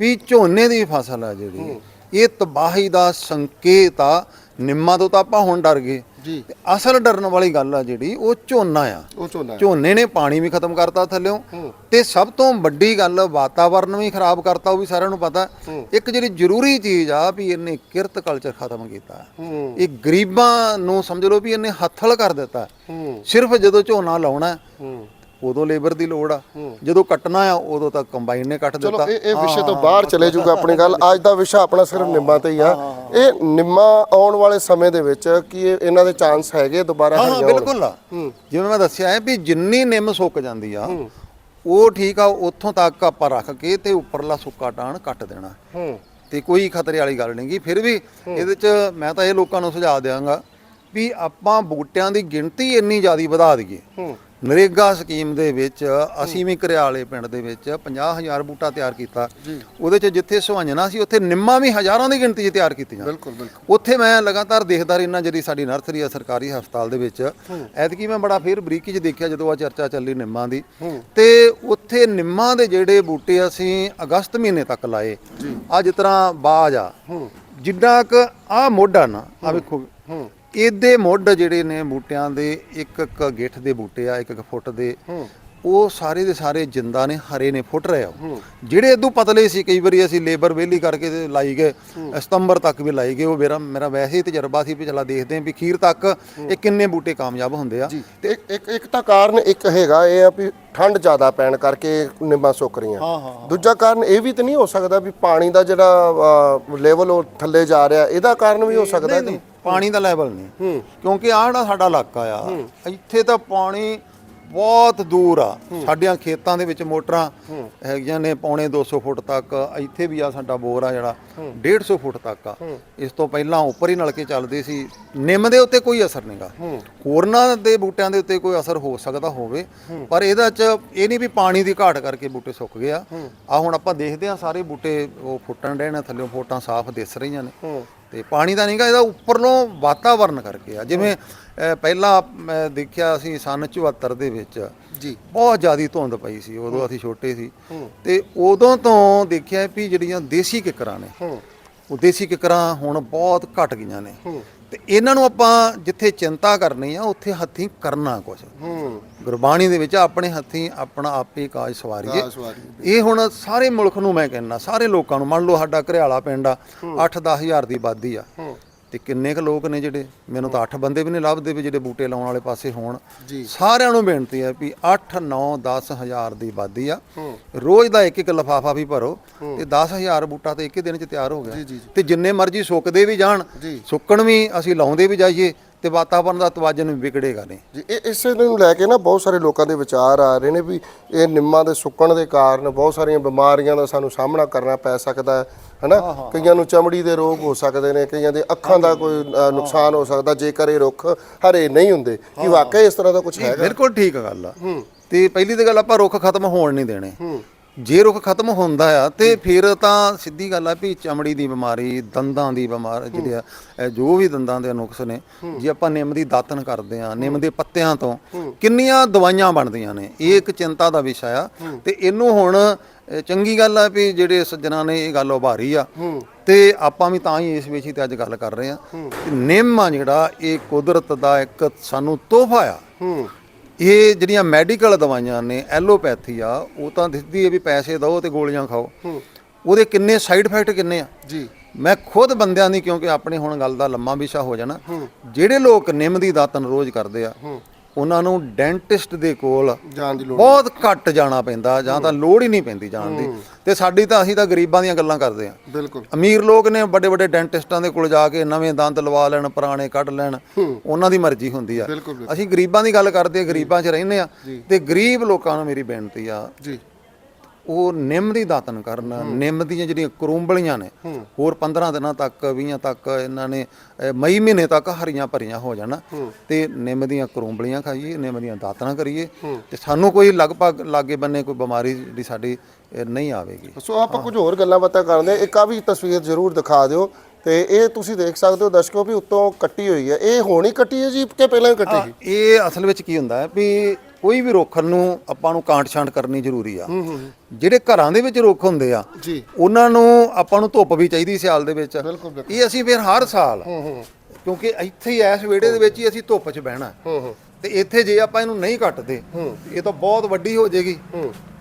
ਵੀ ਝੋਨੇ ਦੀ ਫਸਲ ਆ ਜਿਹੜੀ। ਇਹ ਤਬਾਹੀ ਦਾ ਸੰਕੇਤ ਆ ਨਿੰਮਾਂ ਤੋਂ ਤਾਂ ਆਪਾਂ ਹੁਣ ਡਰ ਗਏ। ਜੀ। ਤੇ ਅਸਲ ਡਰਨ ਵਾਲੀ ਗੱਲ ਆ ਜਿਹੜੀ ਉਹ ਝੋਨਾ ਆ। ਉਹ ਝੋਨਾ ਨੇ ਪਾਣੀ ਵੀ ਖਤਮ ਕਰਤਾ ਥੱਲਿਓਂ ਤੇ ਸਭ ਤੋਂ ਵੱਡੀ ਗੱਲ ਵਾਤਾਵਰਨ ਵੀ ਖਰਾਬ ਕਰਤਾ ਉਹ ਵੀ ਸਾਰਿਆਂ ਨੂੰ ਪਤਾ। ਇੱਕ ਜਿਹੜੀ ਜ਼ਰੂਰੀ ਚੀਜ਼ ਆ ਵੀ ਇਹਨੇ ਕਿਰਤ ਕਲਚਰ ਖਤਮ ਕੀਤਾ। ਇਹ ਗਰੀਬਾਂ ਨੂੰ ਸਮਝ ਲਓ ਵੀ ਇਹਨੇ ਹੱਥਲ ਕਰ ਦਿੱਤਾ। ਸਿਰਫ ਜਦੋਂ ਝੋਨਾ ਲਾਉਣਾ ਉਦੋਂ ਲੇਬਰ ਦੀ ਲੋੜ ਆ। ਜਦੋਂ ਕੱਟਣਾ ਆ ਉਦੋਂ ਤੱਕ ਕੰਬਾਈਨ ਨੇ ਕੱਟ ਚਲੋ ਦਿੱਤਾ। ਇਹ ਇਹ ਵਿਸ਼ੇ ਤੋਂ ਬਾਹਰ ਚਲੇ ਜਾਊਗਾ ਆਪਣੀ ਗੱਲ। ਅੱਜ ਦਾ ਵਿਸ਼ਾ ਆਪਣਾ ਸਿਰਫ ਨਿੰਮਾਂ ਤੇ ਹੀ ਆ। ਇਹ ਨਿੰਮਾਂ ਆਉਣ ਵਾਲੇ ਸਮੇਂ ਦੇ ਵਿੱਚ ਕੀ ਇਹ- ਇਹਨਾਂ ਦੇ ਚਾਂਸ ਹੈਗੇ ਦੁਬਾਰਾ ਹਾਂ ਬਿਲਕੁਲ ਆ। ਜਿਵੇਂ ਮੈਂ ਦੱਸਿਆ ਹੈ ਵੀ ਜਿੰਨੀ ਨਿੰਮ ਸੁੱਕ ਜਾਂਦੀ ਆ ਉਹ ਠੀਕ ਆ ਉੱਥੋਂ ਤੱਕ ਆਪਾਂ ਰੱਖ ਕੇ ਤੇ ਉੱਪਰਲਾ ਸੁੱਕਾ ਟਾਣ ਕੱਟ ਦੇਣਾ। ਤੇ ਕੋਈ ਖਤਰੇ ਵਾਲੀ ਗੱਲ ਨਹੀਂਗੀ ਫਿਰ ਵੀ ਇਹਦੇ ਚ ਮੈਂ ਤਾਂ ਇਹ ਲੋਕਾਂ ਨੂੰ ਸੁਝਾਅ ਦਿਆਂਗਾ ਵੀ ਆਪਾਂ ਬੂਟਿਆਂ ਦੀ ਗਿਣਤੀ ਇੰਨੀ ਜ਼ਿਆਦਾ ਵਧਾ ਦਈਏ। ਹੂੰ। ਨਰੇਗਾ ਸਕੀਮ ਦੇ ਵਿੱਚ ਅਸੀਂ ਵੀ ਘਰਿਆਲੇ ਪਿੰਡ ਦੇ ਵਿੱਚ 50000 ਬੂਟਾ ਤਿਆਰ ਕੀਤਾ। ਉਹਦੇ ਚ ਜਿੱਥੇ ਸੁਹਾਂਜਣਾ ਸੀ ਉੱਥੇ ਨਿੰਮਾਂ ਵੀ ਹਜ਼ਾਰਾਂ ਦੀ ਗਿਣਤੀ 'ਚ ਤਿਆਰ ਕੀਤੀਆਂ। ਬਿਲਕੁਲ ਬਿਲਕੁਲ। ਉੱਥੇ ਮੈਂ ਲਗਾਤਾਰ ਦੇਖਦਾ ਰਹਿਣਾ ਜਿਹੜੀ ਸਾਡੀ ਨਰਸਰੀ ਆ ਸਰਕਾਰੀ ਹਸਪਤਾਲ ਦੇ ਵਿੱਚ। ਐਤਕੀ ਮੈਂ ਬੜਾ ਫੇਰ ਬਰੀਕੀ 'ਚ ਦੇਖਿਆ ਜਦੋਂ ਆ ਚਰਚਾ ਚੱਲੀ ਨਿੰਮਾਂ ਦੀ। ਤੇ ਉੱਥੇ ਨਿੰਮਾਂ ਦੇ ਜਿਹੜੇ ਬੂਟੇ ਅਸੀਂ ਅਗਸਤ ਮਹੀਨੇ ਤੱਕ ਲਾਏ। ਜਿਸ ਤਰ੍ਹਾਂ ਬਾਜ ਆ। ਜਿੱਡਾ ਕ ਆ ਮੋਢਾ ਨਾ ਆ ਵੇਖੋ। ਇਹਦੇ ਮੁੱਢ ਜਿਹੜੇ ਨੇ ਬੂਟਿਆਂ ਦੇ, ਇੱਕ ਇੱਕ ਗਿੱਠ ਦੇ ਬੂਟੇ ਆ, ਇੱਕ ਇੱਕ ਫੁੱਟ ਦੇ। ਉਹ ਸਾਰੇ ਦੇ ਸਾਰੇ ਜਿੰਦਾ ਨੇ ਹਰੇ ਨੇ ਫੁੱਟ ਰਹੇ ਆ। ਜਿਹੜੇ ਇਦੋਂ ਪਤਲੇ ਸੀ ਕਈ ਵਾਰੀ ਅਸੀਂ ਲੇਬਰ ਵੇਲੀ ਕਰਕੇ ਤੇ ਲਾਈ ਗਏ। ਸਤੰਬਰ ਤੱਕ ਵੀ ਲਾਈ ਗਏ। ਉਹ ਮੇਰਾ ਮੇਰਾ ਵੈਸੇ ਹੀ ਤਜਰਬਾ ਸੀ ਵੀ ਚਲਾ ਦੇਖਦੇ ਹਾਂ ਵੀ ਖੀਰ ਤੱਕ ਇਹ ਕਿੰਨੇ ਬੂਟੇ ਕਾਮਯਾਬ ਹੁੰਦੇ ਆ। ਤੇ ਇੱਕ ਇੱਕ ਤਾਂ ਕਾਰਨ ਇੱਕ ਹੈਗਾ ਇਹ ਆ ਵੀ ਠੰਡ ਜ਼ਿਆਦਾ ਪੈਣ ਕਰਕੇ ਨਿੰਮਾਂ ਸੁੱਕ ਰਹੀਆਂ। ਦੂਜਾ ਕਾਰਨ ਇਹ ਵੀ ਤਾਂ ਨਹੀਂ ਹੋ ਸਕਦਾ ਵੀ ਪਾਣੀ ਦਾ ਜਿਹੜਾ ਲੈਵਲ ਉਹ ਥੱਲੇ ਜਾ ਰਿਹਾ ਇਹਦਾ ਕਾਰਨ ਵੀ ਹੋ ਸਕਦਾ ਪਾਣੀ ਦਾ ਲੈਵਲ ਨਹੀਂ। ਕਿਉਂਕਿ ਆਹ ਜਿਹੜਾ ਸਾਡਾ ਇਲਾਕਾ ਆ ਇੱਥੇ ਤਾਂ ਪਾਣੀ ਬਹੁਤ ਦੂਰ ਆ। ਸਾਡਿਆਂ ਖੇਤਾਂ ਦੇ ਵਿੱਚ ਮੋਟਰਾਂ ਹੈਗੀਆਂ ਨੇ ਪੌਣੇ 200 ਫੁੱਟ ਤੱਕ ਇੱਥੇ ਵੀ ਆ ਸਾਡਾ ਬੋਰ ਆ ਜਿਹੜਾ 150 ਫੁੱਟ ਤੱਕ ਆ। ਇਸ ਤੋਂ ਪਹਿਲਾਂ ਉੱਪਰ ਹੀ ਨਲਕੇ ਚੱਲਦੇ ਸੀ। ਨਿੰਮ ਦੇ ਉੱਤੇ ਕੋਈ ਅਸਰ ਨਹੀਂਗਾ ਹੋਰਨਾਂ ਦੇ ਬੂਟਿਆਂ ਦੇ ਉੱਤੇ ਕੋਈ ਅਸਰ ਹੋ ਸਕਦਾ ਹੋਵੇ ਪਰ ਇਹਦਾ ਚ ਇਹ ਨਹੀਂ ਵੀ ਪਾਣੀ ਦੀ ਘਾਟ ਕਰਕੇ ਬੂਟੇ ਸੁੱਕ ਗਏ ਆ। ਆ ਹੁਣ ਆਪਾਂ ਦੇਖਦੇ ਆ ਸਾਰੇ ਬੂਟੇ ਉਹ ਫੁੱਟਣ ਡਏ ਨੇ ਥੱਲੇੋਂ ਫੋਟਾਂ ਸਾਫ਼ ਦਿਸ ਰਹੀਆਂ ਨੇ। ਤੇ ਪਾਣੀ ਦਾ ਨਹੀਂਗਾ ਇਹਦਾ ਉੱਪਰਲੋਂ ਵਾਤਾਵਰਨ ਕਰਕੇ ਆ। ਜਿਵੇਂ ਪਹਿਲਾਂ ਮੈਂ ਦੇਖਿਆ ਅਸੀਂ ਸਨ 74 ਦੇ ਵਿੱਚ। ਜੀ। ਬਹੁਤ ਜ਼ਿਆਦੀ ਧੁੰਦ ਪਈ ਸੀ ਉਦੋਂ ਅਸੀਂ ਛੋਟੇ ਸੀ। ਤੇ ਉਦੋਂ ਤੋਂ ਦੇਖਿਆ ਵੀ ਜਿਹੜੀਆਂ ਦੇਸੀ ਕਿਕਰਾਂ ਨੇ ਉਹ ਦੇਸੀ ਕਿਕਰਾਂ ਹੁਣ ਬਹੁਤ ਘਟ ਗਈਆਂ ਨੇ। ਤੇ ਇਹਨਾਂ ਨੂੰ ਆਪਾਂ ਜਿੱਥੇ ਚਿੰਤਾ ਕਰਨੀ ਆ ਉੱਥੇ ਹੱਥੀਂ ਕਰਨਾ ਕੁਝ ਹੂੰ। ਗੁਰਬਾਣੀ ਦੇ ਵਿੱਚ ਆਪਣੇ ਹੱਥੀਂ ਆਪਣਾ ਆਪੇ ਕਾਜ ਸਵਾਰੀਏ। ਇਹ ਹੁਣ ਸਾਰੇ ਮੁਲਕ ਨੂੰ ਮੈਂ ਕਹਿੰਦਾ ਸਾਰੇ ਲੋਕਾਂ ਨੂੰ। ਮੰਨ ਲਓ ਸਾਡਾ ਘਰਿਆਲਾ ਪਿੰਡ ਆ 8-10 ਹਜ਼ਾਰ ਦੀ ਆਬਾਦੀ ਆ। ਤੇ ਕਿੰਨੇ ਕੁ ਲੋਕ ਨੇ ਜਿਹੜੇ? ਮੈਨੂੰ ਤਾਂ 8 ਬੰਦੇ ਵੀ ਨਹੀਂ ਲੱਭਦੇ ਵੀ ਜਿਹੜੇ ਬੂਟੇ ਲਾਉਣ ਵਾਲੇ ਪਾਸੇ ਹੋਣ। ਸਾਰਿਆਂ ਨੂੰ ਬੇਨਤੀ ਹੈ ਵੀ 8 9 10 ਹਜ਼ਾਰ ਦੀ ਆਬਾਦੀ ਆ। ਰੋਜ਼ ਦਾ ਇੱਕ ਇੱਕ ਲਫਾਫਾ ਵੀ ਭਰੋ ਤੇ 10000 ਬੂਟਾ ਤੇ ਇੱਕ ਹੀ ਦਿਨ ਚ ਤਿਆਰ ਹੋ ਗਿਆ। ਤੇ ਜਿੰਨੇ ਮਰਜ਼ੀ ਸੁੱਕਦੇ ਵੀ ਜਾਣ। ਸੁੱਕਣ ਵੀ ਅਸੀਂ ਲਾਉਂਦੇ ਵੀ ਜਾਈਏ। ਤੇ ਵਾਤਾਵਰਨ ਦਾ ਤਵਾਜਨ ਵੀ ਵਿਗੜੇਗਾ ਨਹੀਂ। ਜੀ ਇਹ ਇਸੇ ਨੂੰ ਲੈ ਕੇ ਨਾ ਬਹੁਤ ਸਾਰੇ ਲੋਕਾਂ ਦੇ ਵਿਚਾਰ ਆ ਰਹੇ ਨੇ ਵੀ ਇਹ ਨਿੰਮਾਂ ਦੇ ਸੁੱਕਣ ਦੇ ਕਾਰਨ ਬਹੁਤ ਸਾਰੀਆਂ ਬਿਮਾਰੀਆਂ ਦਾ ਸਾਨੂੰ ਸਾਹਮਣਾ ਕਰਨਾ ਪੈ ਸਕਦਾ ਹੈ ਹਨਾ? ਕਈਆਂ ਨੂੰ ਚਮੜੀ ਦੇ ਰੋਗ ਹੋ ਸਕਦੇ ਨੇ ਕਈਆਂ ਦੇ ਅੱਖਾਂ ਦਾ ਕੋਈ ਨੁਕਸਾਨ ਹੋ ਸਕਦਾ ਜੇਕਰ ਇਹ ਰੁੱਖ ਹਰੇ ਨਹੀਂ ਹੁੰਦੇ। ਕੀ ਵਾਕਈ ਇਸ ਤਰ੍ਹਾਂ ਦਾ ਕੁਝ ਹੈਗਾ? ਬਿਲਕੁਲ ਠੀਕ ਗੱਲ ਆ। ਤੇ ਪਹਿਲੀ ਤੇ ਗੱਲ ਆਪਾਂ ਰੁੱਖ ਖਤਮ ਹੋਣ ਨਹੀਂ ਦੇਣੇ। ਜੇ ਰੁੱਖ ਖਤਮ ਹੁੰਦਾ ਆ ਤੇ ਫਿਰ ਤਾਂ ਸਿੱਧੀ ਗੱਲ ਆ ਵੀ ਚਮੜੀ ਦੀ ਬਿਮਾਰੀ ਦੰਦਾਂ ਦੀ ਬਿਮਾਰ ਜਿਹੜੇ ਆ ਇਹ ਜੋ ਵੀ ਦੰਦਾਂ ਦੇ ਨੁਕਸ ਨੇ ਜੇ ਆਪਾਂ ਨਿੰਮ ਦੀ ਦਾਤਨ ਕਰਦੇ ਆ ਨਿੰਮ ਦੇ ਪੱਤਿਆਂ ਤੋਂ ਕਿੰਨੀਆਂ ਦਵਾਈਆਂ ਬਣਦੀਆਂ ਨੇ? ਇਹ ਇੱਕ ਚਿੰਤਾ ਦਾ ਵਿਸ਼ਾ ਆ। ਤੇ ਇਹਨੂੰ ਹੁਣ ਚੰਗੀ ਗੱਲ ਆ ਵੀ ਜਿਹੜੇ ਸੱਜਣਾ ਨੇ ਇਹ ਗੱਲ ਉਭਾਰੀ ਆ। ਤੇ ਆਪਾਂ ਵੀ ਤਾਂ ਹੀ ਇਸ ਵਿਸ਼ੇ ਤੇ ਅੱਜ ਗੱਲ ਕਰ ਰਹੇ ਆ। ਨਿੰਮ ਆ ਜਿਹੜਾ ਇਹ ਕੁਦਰਤ ਦਾ ਇੱਕ ਸਾਨੂੰ ਤੋਹਫਾ ਆ। ਇਹ ਜਿਹੜੀਆਂ ਮੈਡੀਕਲ ਦਵਾਈਆਂ ਨੇ ਐਲੋਪੈਥੀ ਆ ਉਹ ਤਾਂ ਦਿਸਦੀ ਹੈ ਵੀ ਪੈਸੇ ਦਿਓ ਤੇ ਗੋਲੀਆਂ ਖਾਓ। ਉਹਦੇ ਕਿੰਨੇ ਸਾਈਡ ਇਫੈਕਟ ਕਿੰਨੇ ਆ? ਜੀ। ਮੈਂ ਖੁਦ ਬੰਦਿਆਂ ਦੀ ਕਿਉਂਕਿ ਆਪਣੇ ਹੁਣ ਗੱਲ ਦਾ ਲੰਮਾ ਵਿਸ਼ਾ ਹੋ ਜਾਣਾ ਜਿਹੜੇ ਲੋਕ ਨਿੰਮ ਦੀ ਦਾਤਨ ਰੋਜ਼ ਕਰਦੇ ਆ ਉਹਨਾਂ ਨੂੰ ਡੈਂਟਿਸਟ ਦੇ ਕੋਲ ਜਾਣ ਦੀ ਲੋੜ ਬਹੁਤ ਘੱਟ ਜਾਣਾ ਪੈਂਦਾ ਜਾਂ ਤਾਂ ਲੋੜ ਹੀ ਨਹੀਂ ਪੈਂਦੀ ਜਾਣ ਦੀ। ਤੇ ਸਾਡੀ ਤਾਂ ਅਸੀਂ ਤਾਂ ਗਰੀਬਾਂ ਦੀਆਂ ਗੱਲਾਂ ਕਰਦੇ ਆ। ਬਿਲਕੁਲ। ਅਮੀਰ ਲੋਕ ਨੇ ਵੱਡੇ ਵੱਡੇ ਡੈਂਟਿਸਟਾਂ ਦੇ ਕੋਲ ਜਾ ਕੇ ਨਵੇਂ ਦੰਦ ਲਵਾ ਲੈਣ ਪੁਰਾਣੇ ਕੱਢ ਲੈਣ ਉਹਨਾਂ ਦੀ ਮਰਜ਼ੀ ਹੁੰਦੀ ਆ। ਅਸੀਂ ਗਰੀਬਾਂ ਦੀ ਗੱਲ ਕਰਦੇ ਆ ਗਰੀਬਾਂ 'ਚ ਰਹਿੰਦੇ ਆ। ਤੇ ਗਰੀਬ ਲੋਕਾਂ ਨੂੰ ਮੇਰੀ ਬੇਨਤੀ ਆ ਜੀ। ਉਹ ਨਿੰਮ ਦੀ ਦਾਤਨ ਕਰਨ ਨਿੰਮ ਦੀਆਂ ਜਿਹੜੀਆਂ ਕਰੂੰਬਲੀਆਂ ਨੇ ਹੋਰ 15 ਦਿਨਾਂ ਤੱਕ 20 ਤੱਕ ਇਹਨਾਂ ਨੇ ਮਈ ਮਹੀਨੇ ਤੱਕ ਹਰੀਆਂ ਭਰੀਆਂ ਹੋ ਜਾਣ। ਤੇ ਨਿੰਮ ਦੀਆਂ ਕਰੂੰਬਲੀਆਂ ਖਾਈਏ ਨਿੰਮ ਦੀਆਂ ਦਾਤਨਾਂ ਕਰੀਏ। ਤੇ ਸਾਨੂੰ ਕੋਈ ਲਗਭਗ ਲਾਗੇ ਬੰਨੇ ਕੋਈ ਬਿਮਾਰੀ ਜਿਹੜੀ ਸਾਡੀ ਨਹੀਂ ਆਵੇਗੀ। ਸੋ ਆਪਾਂ ਕੁਝ ਹੋਰ ਗੱਲਾਂ ਬਾਤਾਂ ਕਰਦੇ ਇੱਕ ਆ ਵੀ ਤਸਵੀਰ ਜ਼ਰੂਰ ਦਿਖਾ ਦਿਓ। ਤੇ ਇਹ ਤੁਸੀਂ ਦੇਖ ਸਕਦੇ ਹੋ ਦਰਸ਼ਕੋ ਵੀ ਉੱਤੋਂ ਕੱਟੀ ਹੋਈ ਹੈ। ਇਹ ਹੋਣੀ ਕੱਟੀ ਹੈ ਜੀ ਕਿ ਪਹਿਲਾਂ ਹੀ ਕੱਟੀ ਸੀ? ਇਹ ਅਸਲ ਵਿੱਚ ਕੀ ਹੁੰਦਾ ਹੈ ਵੀ ਕੋਈ ਵੀ ਰੁੱਖ ਨੂੰ ਆਪਾਂ ਨੂੰ ਕਾਂਟ ਛਾਂਟ ਕਰਨੀ ਜ਼ਰੂਰੀ ਆ। ਜਿਹੜੇ ਘਰਾਂ ਦੇ ਵਿੱਚ ਰੁੱਖ ਹੁੰਦੇ ਆ ਜੀ। ਉਹਨਾਂ ਨੂੰ ਆਪਾਂ ਨੂੰ ਧੁੱਪ ਵੀ ਚਾਹੀਦੀ ਸਿਆਲ ਦੇ ਵਿੱਚ। ਬਿਲਕੁਲ ਬਿਲਕੁਲ। ਇਹ ਅਸੀਂ ਫਿਰ ਹਰ ਸਾਲ ਕਿਉਂਕਿ ਇੱਥੇ ਹੀ ਐਸ ਵਿਹੜੇ ਦੇ ਵਿੱਚ ਹੀ ਅਸੀਂ ਧੁੱਪ 'ਚ ਬਹਿਣਾ। ਹੂੰ ਹੂੰ। ਤੇ ਇੱਥੇ ਜੇ ਆਪਾਂ ਇਹਨੂੰ ਨਹੀਂ ਕੱਟਦੇ ਇਹ ਤਾਂ ਬਹੁਤ ਵੱਡੀ ਹੋ ਜਾਏਗੀ।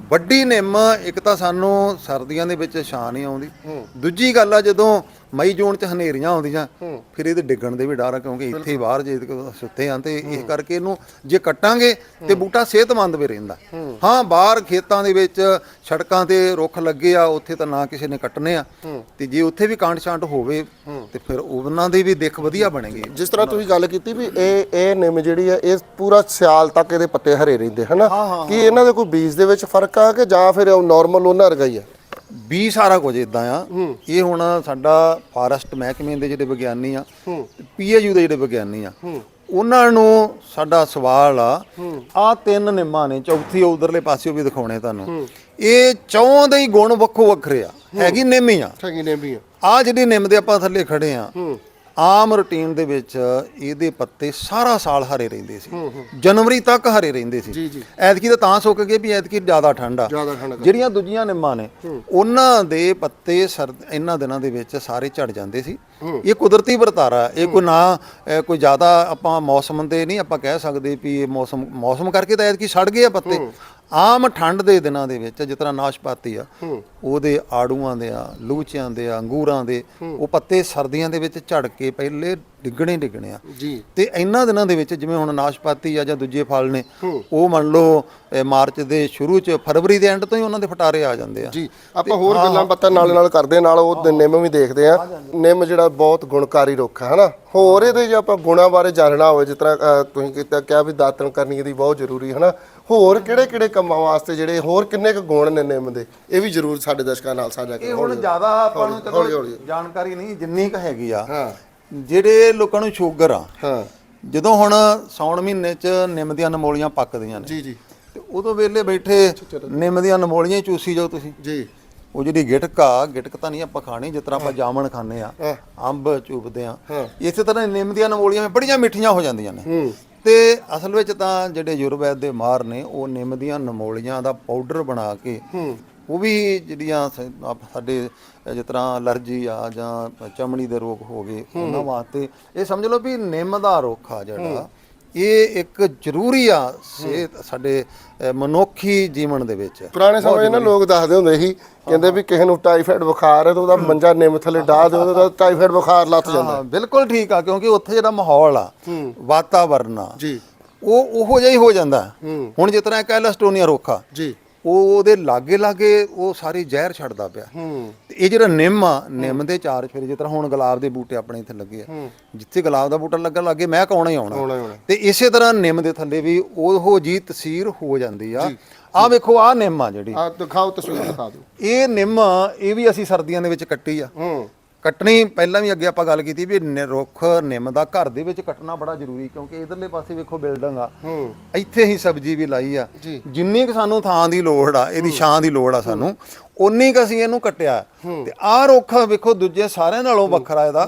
ਵੱਡੀ ਨਿੰਮ ਇੱਕ ਤਾਂ ਸਾਨੂੰ ਸਰਦੀਆਂ ਦੇ ਵਿੱਚ ਛਾਂ ਨਹੀਂ ਆਉਂਦੀ। ਦੂਜੀ ਗੱਲ ਆ ਜਦੋਂ ਮਈ ਜੂਨ ਚ ਹਨੇਰੀਆਂ ਆਉਂਦੀਆਂ ਫਿਰ ਇਹਦੇ ਡਿੱਗਣ ਦੇ ਵੀ ਡਰ ਆ ਕਿਉਂਕਿ ਇੱਥੇ ਬਾਹਰ ਜੇ ਸੁੱਤੇ ਆਂ ਤੇ ਇਸ ਕਰਕੇ ਇਹਨੂੰ ਜੇ ਕੱਟਾਂਗੇ ਤੇ ਬੂਟਾ ਸਿਹਤਮੰਦ ਵੀ ਰਹਿੰਦਾ। ਹਾਂ। ਬਾਹਰ ਖੇਤਾਂ ਦੇ ਵਿੱਚ ਸੜਕਾਂ ਤੇ ਰੁੱਖ ਲੱਗੇ ਆ ਉੱਥੇ ਤਾਂ ਨਾ ਕਿਸੇ ਨੇ ਕੱਟਨੇ ਆ। ਤੇ ਜੇ ਉੱਥੇ ਵੀ ਕਾਂਟ ਛਾਂਟ ਹੋਵੇ ਤੇ ਫਿਰ ਉਹਨਾਂ ਦੀ ਵੀ ਦਿੱਖ ਵਧੀਆ ਬਣੇਗੀ। ਜਿਸ ਤਰ੍ਹਾਂ ਤੁਸੀਂ ਗੱਲ ਕੀਤੀ ਵੀ ਇਹ ਇਹ ਨਿੰਮ ਜਿਹੜੀ ਹੈ ਇਹ ਪੂਰਾ ਸਿਆਲ ਤੱਕ ਇਹਦੇ ਪੱਤੇ ਹਰੇ ਰਹਿੰਦੇ ਹਨਾ? ਕੀ ਇਹਨਾਂ ਦੇ ਕੋਈ ਬੀਜ ਦੇ ਵਿੱਚ ਫ਼ਰਕ ਆ ਕਿ ਜਾਂ ਫਿਰ ਨਾਰਮਲ ਉਹਨਾਂ ਵਰਗਾ ਹੀ ਆ? ਵੀ ਸਾਰਾ ਕੁਝ ਇਦਾਂ ਆ। ਇਹ ਹੁਣ ਸਾਡਾ ਫਾਰੈਸਟ ਮਹਿਕਮੇ ਦੇ ਜਿਹੜੇ ਵਿਗਿਆਨੀ ਆ ਪੀਏਯੂ ਦੇ ਜਿਹੜੇ ਵਿਗਿਆਨੀ ਆ ਉਹਨਾਂ ਨੂੰ ਸਾਡਾ ਸਵਾਲ ਆ ਆ ਤਿੰਨ ਨਿੰਮਾਂ ਨੇ ਚੌਥੀ ਉਧਰਲੇ ਪਾਸਿਓ ਵੀ ਦਿਖਾਉਣੇ ਤੁਹਾਨੂੰ। ਇਹ ਚੌਂ ਦੇ ਹੀ ਗੁਣ ਵੱਖੋ ਵੱਖਰੇ ਆ ਹੈਗੀ ਨਿੰਮ ਆ। ਠਗੀ ਨਿੰਮ ਆ। ਆ ਜਿਹੜੀ ਨਿੰਮ ਦੇ ਆਪਾਂ ਥੱਲੇ ਖੜੇ ਆ ਆਮ ਰੁਟੀਨ ਦੇ ਵਿੱਚ ਇਹਦੇ ਪੱਤੇ ਸਾਰਾ ਸਾਲ ਹਰੇ ਰਹਿੰਦੇ ਸੀ। ਜਨਵਰੀ ਤੱਕ ਹਰੇ ਰਹਿੰਦੇ ਸੀ। ਐਤਕੀ ਤਾਂ ਤਾਂ ਸੁੱਕ ਗਏ ਵੀ ਐਤਕੀ ਜ਼ਿਆਦਾ ਠੰਡ ਆ। ਜਿਹੜੀਆਂ ਦੂਜੀਆਂ ਨਿੰਮਾਂ ਨੇ ਉਹਨਾਂ ਦੇ ਪੱਤੇ ਇਹਨਾਂ ਦਿਨਾਂ ਦੇ ਵਿੱਚ ਸਾਰੇ ਝੜ ਜਾਂਦੇ ਸੀ। ਇਹ ਕੁਦਰਤੀ ਵਰਤਾਰਾ ਇਹ ਕੋਈ ਨਾ ਕੋਈ ਜ਼ਿਆਦਾ ਆਪਾਂ ਮੌਸਮ ਦੇ ਨਹੀਂ ਆਪਾਂ ਕਹਿ ਸਕਦੇ ਵੀ ਇਹ ਮੌਸਮ ਮੌਸਮ ਕਰਕੇ ਤਾਂ ਐਤਕੀ ਸੜ ਗਏ ਆ ਪੱਤੇ। ਆਮ ਠੰਡ ਦੇ ਦਿਨਾਂ ਦੇ ਵਿੱਚ ਜਿਸ ਤਰ੍ਹਾਂ ਨਾਸ਼ਪਾਤੀ ਆ ਉਹਦੇ ਆੜੂਆਂ ਦੇ ਆ ਲੂਚਿਆਂ ਦੇ ਆ ਅੰਗੂਰਾਂ ਦੇ ਉਹ ਪੱਤੇ ਸਰਦੀਆਂ ਦੇ ਵਿੱਚ ਝੜ ਕੇ ਪਹਿਲੇ ਡਿੱਗਣੇ ਡਿੱਗਣੇ ਆ। ਜੀ। ਤੇ ਇਹਨਾਂ ਦਿਨਾਂ ਦੇ ਵਿੱਚ ਜਿਵੇਂ ਹੁਣ ਨਾਸ਼ਪਾਤੀ ਆ ਜਾਂ ਦੂਜੇ ਫਲ ਨੇ ਉਹ ਮੰਨ ਲਓ ਮਾਰਚ ਦੇ ਸ਼ੁਰੂ ਚ ਫਰਵਰੀ ਦੇ ਐਂਡ ਤੋਂ ਹੀ ਉਹਨਾਂ ਦੇ ਫਟਾਰੇ ਆ ਜਾਂਦੇ ਆ। ਜੀ ਆਪਾਂ ਹੋਰ ਗੱਲਾਂ ਬਾਤਾਂ ਨਾਲ ਨਾਲ ਕਰਦੇ ਨਾਲ ਉਹ ਨਿੰਮ ਵੀ ਦੇਖਦੇ ਆ। ਨਿੰਮ ਜਿਹੜਾ ਬਹੁਤ ਗੁਣਕਾਰੀ ਰੁੱਖ ਹੈ ਹਨਾ? ਹੋਰ ਇਹਦੇ ਜੇ ਆਪਾਂ ਗੁਣਾਂ ਬਾਰੇ ਜਾਣਨਾ ਹੋਵੇ ਜਿਸ ਤਰ੍ਹਾਂ ਤੁਸੀਂ ਕੀਤਾ ਕਿਹਾ ਵੀ ਦਾਤਣ ਕਰਨੀ ਇਹਦੀ ਬਹੁਤ ਜ਼ਰੂਰੀ ਹੈ ਨਾ ਹੋਰ ਕਿਹੜੇ ਕਿਹੜੇ ਕੰਮਾਂ ਵਾਸਤੇ ਜਿਹੜੇ ਹੋਰ ਕਿੰਨੇ ਕੁ ਗੁਣ ਨੇ ਨਿੰਮ ਦੇ? ਇਹ ਵੀ ਜ਼ਰੂਰ ਸਾਡੇ ਦਰਸ਼ਕਾਂ ਨਾਲ ਸਾਂਝਾ ਇਹ ਕਰੋ। ਹੁਣ ਜ਼ਿਆਦਾ ਆਪਾਂ ਨੂੰ ਚਲੋ। ਜਾਣਕਾਰੀ ਨਹੀਂ ਜਿੰਨੀ ਕ ਹੈਗੀ ਆ। ਹਾਂ। ਜਿਹੜੇ ਲੋਕਾਂ ਨੂੰ ਸ਼ੂਗਰ ਆ ਹਾਂ। ਜਦੋਂ ਹੁਣ ਸੌਣ ਮਹੀਨੇ ਚ ਨਿੰਮ ਦੀਆਂ ਨਮੋਲੀਆਂ ਪੱਕਦੀਆਂ ਨੇ ਜੀ ਜੀ। ਤੇ ਉਦੋਂ ਵੇਲੇ ਬੈਠੇ ਨਿੰਮ ਦੀਆਂ ਨਮੋਲੀਆਂ ਚੂਸੀ ਜਾਓ ਤੁਸੀਂ। ਜੀ। ਉਹ ਜਿਹੜੀ ਗਿਟਕਾ ਗਿਟਕ ਤਾਂ ਨਹੀਂ ਆਪਾਂ ਖਾਣੀ ਜਿਸ ਤਰ੍ਹਾਂ ਆਪਾਂ ਜਾਮਣ ਖਾਂਦੇ ਆ। ਅੰਬ ਚੂਪਦੇ ਆ। ਇਸੇ ਤਰ੍ਹਾਂ ਨਿੰਮ ਦੀਆਂ ਨਮੋਲੀਆਂ ਬੜੀਆਂ ਮਿੱਠੀਆਂ ਹੋ ਜਾਂਦੀਆਂ ਨੇ। ਤੇ ਅਸਲ ਵਿੱਚ ਤਾਂ ਜਿਹੜੇ ਯੁਰਵੈਦ ਦੇ ਮਾਹਰ ਨੇ ਉਹ ਨਿੰਮ ਦੀਆਂ ਨਮੋਲੀਆਂ ਦਾ ਪਾਊਡਰ ਬਣਾ ਕੇ ਉਹ ਵੀ ਜਿਹੜੀਆਂ ਸਾਡੇ ਜਿਸ ਤਰ੍ਹਾਂ ਅਲਰਜੀ ਆ ਜਾਂ ਚਮੜੀ ਦੇ ਰੋਗ ਹੋ ਗਏ ਉਹਨਾਂ ਵਾਸਤੇ ਇਹ ਸਮਝ ਲਓ ਵੀ ਨਿੰਮ ਦਾ ਰੁੱਖ ਆ ਜਿਹੜਾ ਇਹ ਇੱਕ ਜ਼ਰੂਰੀ ਆ ਸਿਹਤ ਸਾਡੇ ਮਨੁੱਖੀ ਜੀਵਨ ਦੇ ਵਿੱਚ। ਪੁਰਾਣੇ ਸਮੇਂ ਨਾ ਲੋਕ ਦੱਸਦੇ ਹੁੰਦੇ ਸੀ ਕਹਿੰਦੇ ਵੀ ਕਿਸੇ ਨੂੰ ਟਾਈਫਾਇਡ ਬੁਖਾਰ ਹੈ ਤਾਂ ਉਹਦਾ ਮੰਜਾ ਨਿੰਮ ਥੱਲੇ ਡਾਹ ਦਿਓ ਉਹਦਾ ਟਾਈਫਾਇਡ ਬੁਖਾਰ ਲੱਥ ਜਾਂਦਾ। ਹਾਂ ਬਿਲਕੁਲ ਠੀਕ ਆ ਕਿਉਂਕਿ ਉੱਥੇ ਜਿਹੜਾ ਮਾਹੌਲ ਆ ਵਾਤਾਵਰਨ ਆ ਜੀ। ਉਹ ਉਹੋ ਜਿਹਾ ਹੀ ਹੋ ਜਾਂਦਾ। ਹੁਣ ਜਿਸ ਤਰ੍ਹਾਂ ਕੈਲਸਟੋਨੀਆ ਰੁੱਖ ਜੀ। ਉਹ ਉਹਦੇ ਲਾਗੇ ਲਾਗੇ ਉਹ ਸਾਰੀ ਜ਼ਹਿਰ ਛੱਡਦਾ ਪਿਆ। ਹੂੰ। ਤੇ ਇਹ ਜਿਹੜਾ ਨਿੰਮ ਆ ਨਿੰਮ ਦੇ ਚਾਰ ਫੇਰੇ ਜਿਸ ਤਰ੍ਹਾਂ ਹੁਣ ਗੁਲਾਬ ਦੇ ਬੂਟੇ ਆਪਣੇ ਇੱਥੇ ਲੱਗੇ ਆ। ਜਿੱਥੇ ਗੁਲਾਬ ਦਾ ਬੂਟਾ ਲੱਗਾ ਲੱਗੇ ਮੈਂ ਆਉਣਾ। ਹੀ ਆਉਣਾ। ਤੇ ਇਸੇ ਤਰ੍ਹਾਂ ਨਿੰਮ ਦੇ ਥੱਲੇ ਵੀ ਉਹੋ ਜੀ ਤਸੀਰ ਹੋ ਜਾਂਦੀ ਆ। ਆ ਵੇਖੋ ਆ ਨਿੰਮ ਆ ਜਿਹੜੀ। ਆ ਦਿਖਾਓ ਤਸਵੀਰ ਦਿਖਾ ਦਿਓ। ਇਹ ਨਿੰਮ ਇਹ ਵੀ ਅਸੀਂ ਸਰਦੀਆਂ ਦੇ ਵਿੱਚ ਕੱਟੀ ਆ। ਹੂੰ। ਕੱਟਣੀ ਪਹਿਲਾਂ ਵੀ ਅੱਗੇ ਆਪਾਂ ਗੱਲ ਕੀਤੀ ਵੀ ਨਿ- ਰੁੱਖ ਨਿੰਮ ਦਾ ਘਰ ਦੇ ਵਿੱਚ ਕੱਟਣਾ ਬੜਾ ਜ਼ਰੂਰੀ ਕਿਉਂਕਿ ਇਧਰਲੇ ਪਾਸੇ ਵੇਖੋ ਬਿਲਡਿੰਗ ਆ। ਹੂੰ। ਇੱਥੇ ਹੀ ਸਬਜ਼ੀ ਵੀ ਲਾਈ ਆ। ਜੀ। ਜਿੰਨੀ ਕੁ ਸਾਨੂੰ ਥਾਂ ਦੀ ਲੋੜ ਆ ਇਹਦੀ ਛਾਂ ਦੀ ਲੋੜ ਆ ਸਾਨੂੰ ਉਨੀ ਕੁ ਅਸੀਂ ਇਹਨੂੰ ਕੱਟਿਆ। ਤੇ ਆਹ ਰੁੱਖ ਵੇਖੋ ਦੂਜੇ ਸਾਰਿਆਂ ਨਾਲੋਂ ਵੱਖਰਾ ਇਹਦਾ।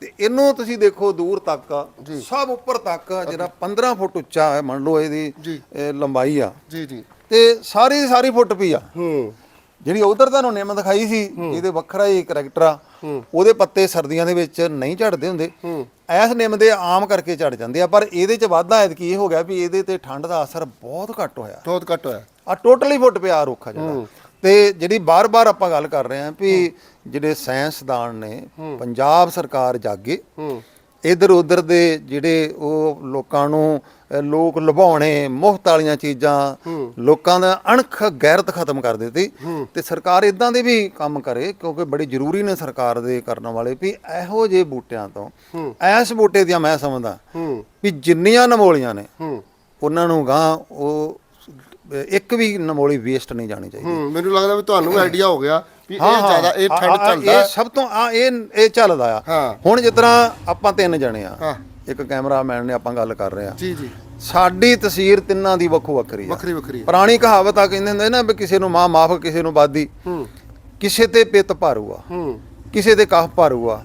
ਤੇ ਇਹਨੂੰ ਤੁਸੀਂ ਦੇਖੋ ਦੂਰ ਤੱਕ ਸਭ ਉੱਪਰ ਤੱਕ ਜਿਹੜਾ 15 ਫੁੱਟ ਉੱਚਾ ਹੈ ਮੰਨ ਲਓ ਇਹਦੀ ਇਹ ਲੰਬਾਈ ਆ। ਜੀ ਜੀ। ਤੇ ਸਾਰੀ ਦੀ ਸਾਰੀ ਫੁੱਟ ਪਈ ਆ। ਹੂੰ। ਜਿਹੜੀ ਉਧਰ ਤੁਹਾਨੂੰ ਨਿੰਮ ਦਿਖਾਈ ਸੀ ਇਹਦੇ ਵੱਖਰਾ ਹੀ ਕਰੈਕਟਰ ਆ। ਉਹਦੇ ਪੱਤੇ ਸਰਦੀਆਂ ਦੇ ਵਿੱਚ ਨਹੀਂ ਝੜਦੇ ਹੁੰਦੇ। ਐਸ ਨਿੰਮ ਦੇ ਆਮ ਕਰਕੇ ਝੜ ਜਾਂਦੇ ਆ ਪਰ ਇਹਦੇ ਚ ਵਾਧਾ ਐਤਕੀ ਇਹ ਹੋ ਗਿਆ ਵੀ ਇਹਦੇ ਤੇ ਠੰਡ ਦਾ ਅਸਰ ਬਹੁਤ ਘੱਟ ਹੋਇਆ। ਬਹੁਤ ਘੱਟ ਹੋਇਆ। ਆ ਟੋਟਲੀ ਫੁੱਟ ਪਿਆ ਰੁੱਖ ਆ ਜਿਹੜਾ। ਤੇ ਜਿਹੜੀ ਬਾਰ-ਬਾਰ ਆਪਾਂ ਗੱਲ ਕਰ ਰਹੇ ਆਂ ਵੀ ਜਿਹੜੇ ਸਾਇੰਸਦਾਨ ਨੇ ਪੰਜਾਬ ਸਰਕਾਰ ਜਾਗੇ। ਇਧਰ ਉਧਰ ਦੇ ਜਿਹੜੇ ਉਹ ਲੋਕਾਂ ਨੂੰ ਲੋਕ ਲੁਭਾਉਣੇ ਮੁਫਤ ਵਾਲੀਆਂ ਚੀਜ਼ਾਂ ਲੋਕਾਂ ਦਾ ਅਣਖ ਗੈਰਤ ਖਤਮ ਕਰ ਦਿੱਤੀ। ਤੇ ਸਰਕਾਰ ਇਦਾਂ ਦੇ ਵੀ ਕੰਮ ਕਰੇ ਕਿਉਂਕਿ ਬੜੀ ਜ਼ਰੂਰੀ ਨੇ ਸਰਕਾਰ ਦੇ ਕਰਨ ਵਾਲੇ ਵੀ ਇਹੋ ਜਿਹੇ ਬੂਟਿਆਂ ਤੋਂ। ਐਸ ਬੂਟੇ ਦੀਆਂ ਮੈਂ ਸਮਝਦਾ ਵੀ ਜਿੰਨੀਆਂ ਨਮੋਲੀਆਂ ਨੇ ਉਹਨਾਂ ਨੂੰ ਗਾਂ ਉਹ ਇੱਕ ਵੀ ਨਮੋਲੀ ਵੇਸਟ ਨਹੀਂ ਜਾਣੀ ਚਾਹੀਦੀ। ਮੈਨੂੰ ਲੱਗਦਾ ਵੀ ਤੁਹਾਨੂੰ ਆਈਡੀਆ ਹੋ ਗਿਆ ਵੀ ਇਹ ਹਾਂ, ਹਾਂ। ਜ਼ਿਆਦਾ ਇਹ ਠੰਡ ਆ- ਚੱਲਦਾ ਇਹ ਹੈ। ਸਭ ਤੋਂ ਆ ਇਹ ਇਹ ਚੱਲਦਾ ਆ ਹਾਂ। ਹੁਣ ਜਿਸ ਤਰ੍ਹਾਂ ਆਪਾਂ ਤਿੰਨ ਜਣੇ ਆ ਹਾਂ। ਇੱਕ ਕੈਮਰਾਮੈਨ ਨੇ ਆਪਾਂ ਗੱਲ ਕਰ ਰਹੇ ਆ ਜੀ ਜੀ ਸਾਡੀ ਤਸਵੀਰ ਤਿੰਨਾਂ ਦੀ ਵੱਖੋ ਵੱਖਰੀ ਆ ਵੱਖਰੀ ਵੱਖਰੀ ਹੈ। ਪੁਰਾਣੀ ਕਹਾਵਤ ਆ ਕਹਿੰਦੇ ਹੁੰਦੇ ਨਾ ਵੀ ਕਿਸੇ ਨੂੰ ਮਾਂ ਮਾਫ ਕਿਸੇ ਨੂੰ ਬਾਦੀ ਹੂੰ ਕਿਸੇ ਤੇ ਪਿੱਤ ਭਾਰੂ ਆ ਹੂੰ ਕਿਸੇ ਦੇ ਕਫ ਭਾਰੂ ਆ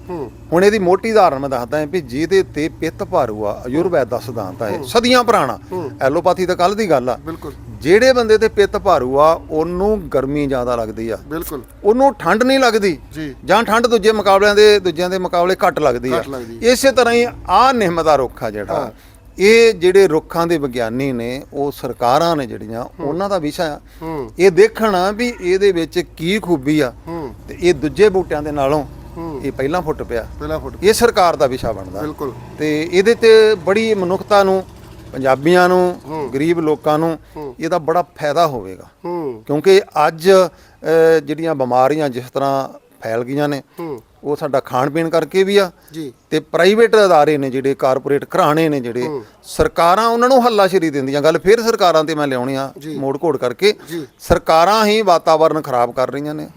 ਹੁਣ ਇਹਦੀ ਮੋਟੀ ਉਦਾਹਰਨ ਮੈਂ ਦੱਸਦਾ ਹਾਂ ਵੀ ਜਿਹਦੇ ਤੇ ਪਿੱਤ ਭਾਰੂ ਆ ਆਯੁਰਵੈਦ ਦਾ ਸਿਧਾਂਤ ਆ ਇਹ ਸਦੀਆਂ ਪੁਰਾਣਾ। ਐਲੋਪੈਥੀ ਤਾਂ ਕੱਲ ਦੀ ਗੱਲ ਆ। ਬਿਲਕੁਲ। ਜਿਹੜੇ ਬੰਦੇ ਤੇ ਪਿੱਤ ਭਾਰੂ ਆ ਉਹਨੂੰ ਗਰਮੀ ਜ਼ਿਆਦਾ ਲੱਗਦੀ ਆ। ਬਿਲਕੁਲ। ਉਹਨੂੰ ਠੰਡ ਨਹੀਂ ਲੱਗਦੀ ਜੀ। ਠੰਡ ਦੂਜੇ ਮੁਕਾਬਲਿਆਂ ਦੇ ਦੂਜਿਆਂ ਦੇ ਮੁਕਾਬਲੇ ਘੱਟ ਲੱਗਦੀ ਆ। ਇਸੇ ਤਰ੍ਹਾਂ ਹੀ ਆ ਨਿੰਮ ਦਾ ਰੁੱਖ ਆ ਜਿਹੜਾ। ਇਹ ਜਿਹੜੇ ਰੁੱਖਾਂ ਦੇ ਵਿਗਿਆਨੀ ਨੇ ਉਹ ਸਰਕਾਰਾਂ ਨੇ ਜਿਹੜੀਆਂ ਉਹਨਾਂ ਦਾ ਵਿਸ਼ਾ ਆ। ਹੂੰ। ਇਹ ਦੇਖਣਾ ਵੀ ਇਹਦੇ ਵਿੱਚ ਕੀ ਖੂਬੀ ਆ। ਤੇ ਇਹ ਦੂਜੇ ਬੂਟਿਆਂ ਦੇ ਨਾਲੋਂ। ਇਹ ਪਹਿਲਾਂ ਫੁੱਟ ਪਿਆ। ਪਹਿਲਾ ਫੁੱਟ ਇਹ ਸਰਕਾਰ ਦਾ ਵਿਸ਼ਾ ਬਣਦਾ। ਬਿਲਕੁਲ। ਤੇ ਇਹਦੇ ਤੇ ਬੜੀ ਮਨੁੱਖਤਾ ਨੂੰ ਪੰਜਾਬੀਆਂ ਨੂੰ ਗਰੀਬ ਲੋਕਾਂ ਨੂੰ ਇਹਦਾ ਬੜਾ ਫਾਇਦਾ ਹੋਵੇਗਾ। ਕਿਉਂਕਿ ਅੱਜ ਜਿਹੜੀਆਂ ਬਿਮਾਰੀਆਂ ਜਿਸ ਤਰ੍ਹਾਂ ਫੈਲ ਗਈਆਂ ਨੇ ਉਹ ਸਾਡਾ ਖਾਣ ਪੀਣ ਕਰਕੇ ਵੀ ਆ। ਜੀ। ਤੇ ਪ੍ਰਾਈਵੇਟ ਅਦਾਰੇ ਨੇ ਜਿਹੜੇ ਕਾਰਪੋਰੇਟ ਘਰਾਣੇ ਨੇ ਜਿਹੜੇ ਸਰਕਾਰਾਂ ਉਹਨਾਂ ਨੂੰ ਹੱਲਾਸ਼ੇਰੀ ਦਿੰਦੀਆਂ। ਗੱਲ ਫਿਰ ਸਰਕਾਰਾਂ ਤੇ ਮੈਂ ਲਿਆਉਣੀ ਆ ਮੋੜ ਘੋੜ ਕਰਕੇ। ਸਰਕਾਰਾਂ ਹੀ ਵਾਤਾਵਰਣ ਖਰਾਬ ਕਰ ਰਹੀਆਂ ਨੇ।